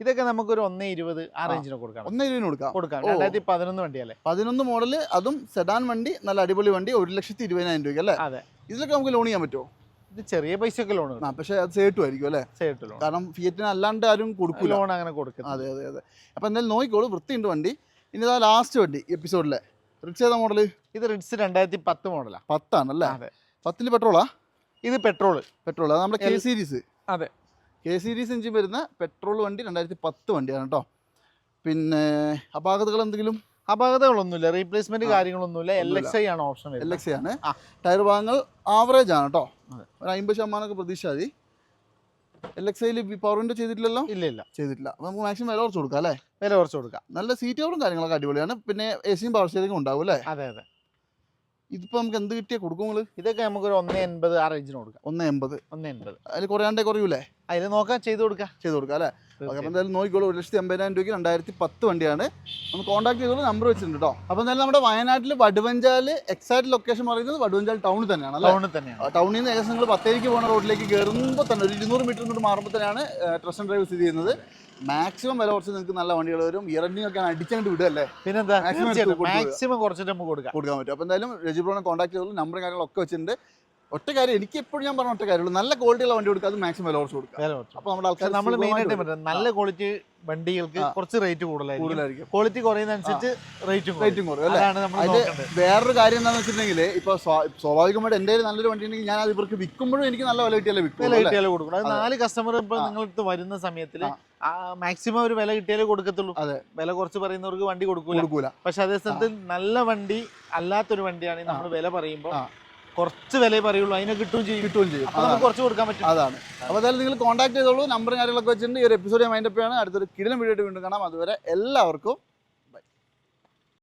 ഇതൊക്കെ നമുക്കൊരു ഒന്നേ ഇരുപത് ആ റേഞ്ചിന് കൊടുക്കാം ഒന്നേ ഇരുപതിന് കൊടുക്കാം. കൊടുക്കാം. രണ്ടായിരത്തി പതിനൊന്ന് വണ്ടിയല്ലേ? പതിനൊന്ന് മോഡൽ അതും സെഡാൻ വണ്ടി നല്ല അടിപൊളി വണ്ടി ഒരു ലക്ഷത്തി ഇരുപതിനായിരം രൂപ അല്ലേ? അതെ. ഇതിലൊക്കെ നമുക്ക് ലോൺ ചെയ്യാൻ പറ്റുമോ? ഇത് ചെറിയ പൈസക്ക് ലോൺ ആ പക്ഷേ അത് സേട്ടും ആയിരിക്കും അല്ലേ? സേട്ട് ലോൺ കാരണം ഫിയറ്റിന് അല്ലാണ്ട് ആരും കൊടുക്കും ലോൺ അങ്ങനെ കൊടുക്കും അതെ അതെ അതെ. അപ്പോൾ എന്തായാലും നോക്കിക്കോളൂ വൃത്തിയുണ്ട് വണ്ടി. ഇനി ഇതാ ലാസ്റ്റ് വണ്ടി എപ്പിസോഡിലെ റിച്ച് ഏതാ മോഡൽ ഇത് റിഡ്സ് രണ്ടായിരത്തി പത്ത് മോഡലാണ് പത്താണല്ലേ? അതെ. പത്തിൽ പെട്രോളാ ഇത് പെട്രോൾ പെട്രോൾ അത് നമ്മുടെ കെ സീരീസ് അതെ. കെ സീരീസ് എഞ്ചിൻ വരുന്ന പെട്രോൾ വണ്ടി രണ്ടായിരത്തി പത്ത് വണ്ടിയാണ് കേട്ടോ. പിന്നെ അപാകതകൾ എന്തെങ്കിലും? അപാകതകളൊന്നുമില്ല. റീപ്ലേസ്മെന്റ്. കാര്യങ്ങളൊന്നുമില്ല. എൽ എക്സ് ഐ ആണ് ഓപ്ഷൻ എൽ എക്സ് എക്സ് ആണ്. ടയർ ഭാഗങ്ങൾ ആവറേജ് ആണ് കേട്ടോ. ഒരു അമ്പത് ശതമാനമൊക്കെ പ്രതീക്ഷ മതി. എൽ എക്സ് ഐയിൽ പവർ വിൻഡോ ചെയ്തിട്ടില്ലല്ലോ? ഇല്ല ഇല്ല. ചെയ്തിട്ടില്ല. നമുക്ക് മാക്സിമം വില കുറച്ച് കൊടുക്കാം അല്ലേ? വില കുറച്ച് കൊടുക്കാം. നല്ല സീറ്റ് കവറും കാര്യങ്ങളൊക്കെ അടിപൊളിയാണ്. പിന്നെ എ സിയും പവർ സ്റ്റിയറിംഗും ഉണ്ടാവും അല്ലേ? അതെ അതെ. ഇതിപ്പോൾ നമുക്ക് എന്ത് കിട്ടിയാൽ കൊടുക്കും നിങ്ങൾ ഇതൊക്കെ നമുക്കൊരു ഒന്ന് എൺപത് ആ റേഞ്ചിന് കൊടുക്കാം. ഒന്ന് എൺപത്. ഒന്ന് എൺപത്. അതിൽ കുറയാണ്ടേ കുറയൂലേ? അതിൽ നോക്കാം ചെയ്ത് കൊടുക്കാം. ചെയ്ത് കൊടുക്കാം അല്ലേ? അപ്പോൾ. എന്തായാലും നോക്കിക്കോളൂ. ഒരു ലക്ഷത്തി എൺപതിനായിരം രൂപയ്ക്ക് രണ്ടായിരത്തി പത്ത് വണ്ടിയാണ്. ഒന്ന് കോൺടാക്ട് ചെയ്തോളൂ നമ്പർ വെച്ചിട്ടുണ്ട് കേട്ടോ അപ്പോൾ എന്തായാലും നമ്മുടെ വയനാട്ടിൽ വടുവഞ്ചാൽ എക്സാക്ട് ലൊക്കേഷൻ പറയുന്നത് വടുവഞ്ചാൽ ടൗണിൽ തന്നെയാണ് ടൗണിൽ തന്നെയാണ്. ടൗണിൽ നിന്ന് ഏകദേശം നിങ്ങൾ പത്തേക്ക് പോകുന്ന റോഡിലേക്ക് കയറുമ്പോൾ തന്നെ ഒരു ഇരുന്നൂറ് മീറ്റർ ഇങ്ങോട്ട് മാറുമ്പോൾ തന്നെയാണ് ട്രസ്റ്റ് ഡ്രൈവ് സ്ഥിതി ചെയ്യുന്നത്. മാക്സിമം വില കുറച്ച് നിങ്ങൾക്ക് നല്ല വണ്ടികൾ വരും. എൻഡിങ് ഒക്കെ അടിച്ചങ്ങോട്ട് വിടുകയല്ലേ പിന്നെന്താ. മാക്സിമം കുറച്ചിട്ട് നമുക്ക് കൊടുക്കാം. കൊടുക്കാൻ പറ്റും. അപ്പോൾ എന്തായാലും രജിബ്രോനെ കോൺടാക്ട് ചെയ്തോളൂ നമ്പറും കാര്യങ്ങളൊക്കെ വെച്ചിട്ടുണ്ട്. ഒറ്റ കാര്യം എനിക്ക് എപ്പോഴും ഞാൻ പറഞ്ഞ ഒറ്റ കാര്യമുള്ളൂ. നല്ല ക്വാളിറ്റിയുള്ള വണ്ടി കൊടുക്കുക അത് മാക്സിമം വില കുറച്ച് കൊടുക്കുക. വില കുറച്ച്. അപ്പോൾ നമ്മുടെ ആൾക്കാർ നമ്മൾ മെയിൻ ആയിട്ട് പറയുന്നത് നല്ല ക്വാളിറ്റി വണ്ടികൾക്ക്. കുറച്ച് റേറ്റ് കൂടുതലായിരിക്കും. ക്വാളിറ്റി കുറയുന്നതനുസരിച്ച് റേറ്റും. റേറ്റും കുറയും. അല്ലേ? അതിന്റെ വേറൊരു കാര്യം എന്താണെന്ന് വെച്ചിട്ടുണ്ടെങ്കിൽ ഇപ്പോൾ സ്വാഭാവികമായിട്ട് എന്റെ നല്ലൊരു വണ്ടി ഉണ്ടെങ്കിൽ ഞാൻ അത് ഇവർക്ക് വിൽക്കുമ്പോഴും എനിക്ക് നല്ല വില കിട്ടിയാലേ വില വിൽക്കുള്ളൂ അല്ലേ? കിട്ടിയാലേ കൊടുക്കും അത് നാല് കസ്റ്റമർ ഇപ്പൊ. നിങ്ങളടുത്ത് വരുന്ന സമയത്തിൽ മാക്സിമം ഒരു വില കിട്ടിയാലേ കൊടുക്കത്തുള്ളൂ. അതെ. വില കുറച്ച് പറയുന്നവർക്ക് വണ്ടി കൊടുക്കൂല. കൊടുക്കൂല. പക്ഷെ അതേ സമയത്ത് നല്ല വണ്ടി അല്ലാത്തൊരു വണ്ടിയാണെങ്കിൽ നമ്മൾ വില പറയുമ്പോൾ. കുറച്ച് വില പറയുള്ളൂ. അതിനെ കിട്ടുകയും ചെയ്യും. കിട്ടുകയും ചെയ്യും. നമുക്ക് കുറച്ച് കൊടുക്കാൻ പറ്റും. അതാണ്. അപ്പോൾ എന്തായാലും നിങ്ങൾ കോൺടാക്ട് ചെയ്തോളൂ. നമ്പറും കാര്യങ്ങളൊക്കെ വെച്ചിട്ടുണ്ട്. ഈ ഒരു എപ്പിസോഡ് മൈൻഡപ്പ് ആണ് അടുത്തൊരു കിടിലം വീഡിയോ വീണ്ടും കാണാം. അതുവരെ എല്ലാവർക്കും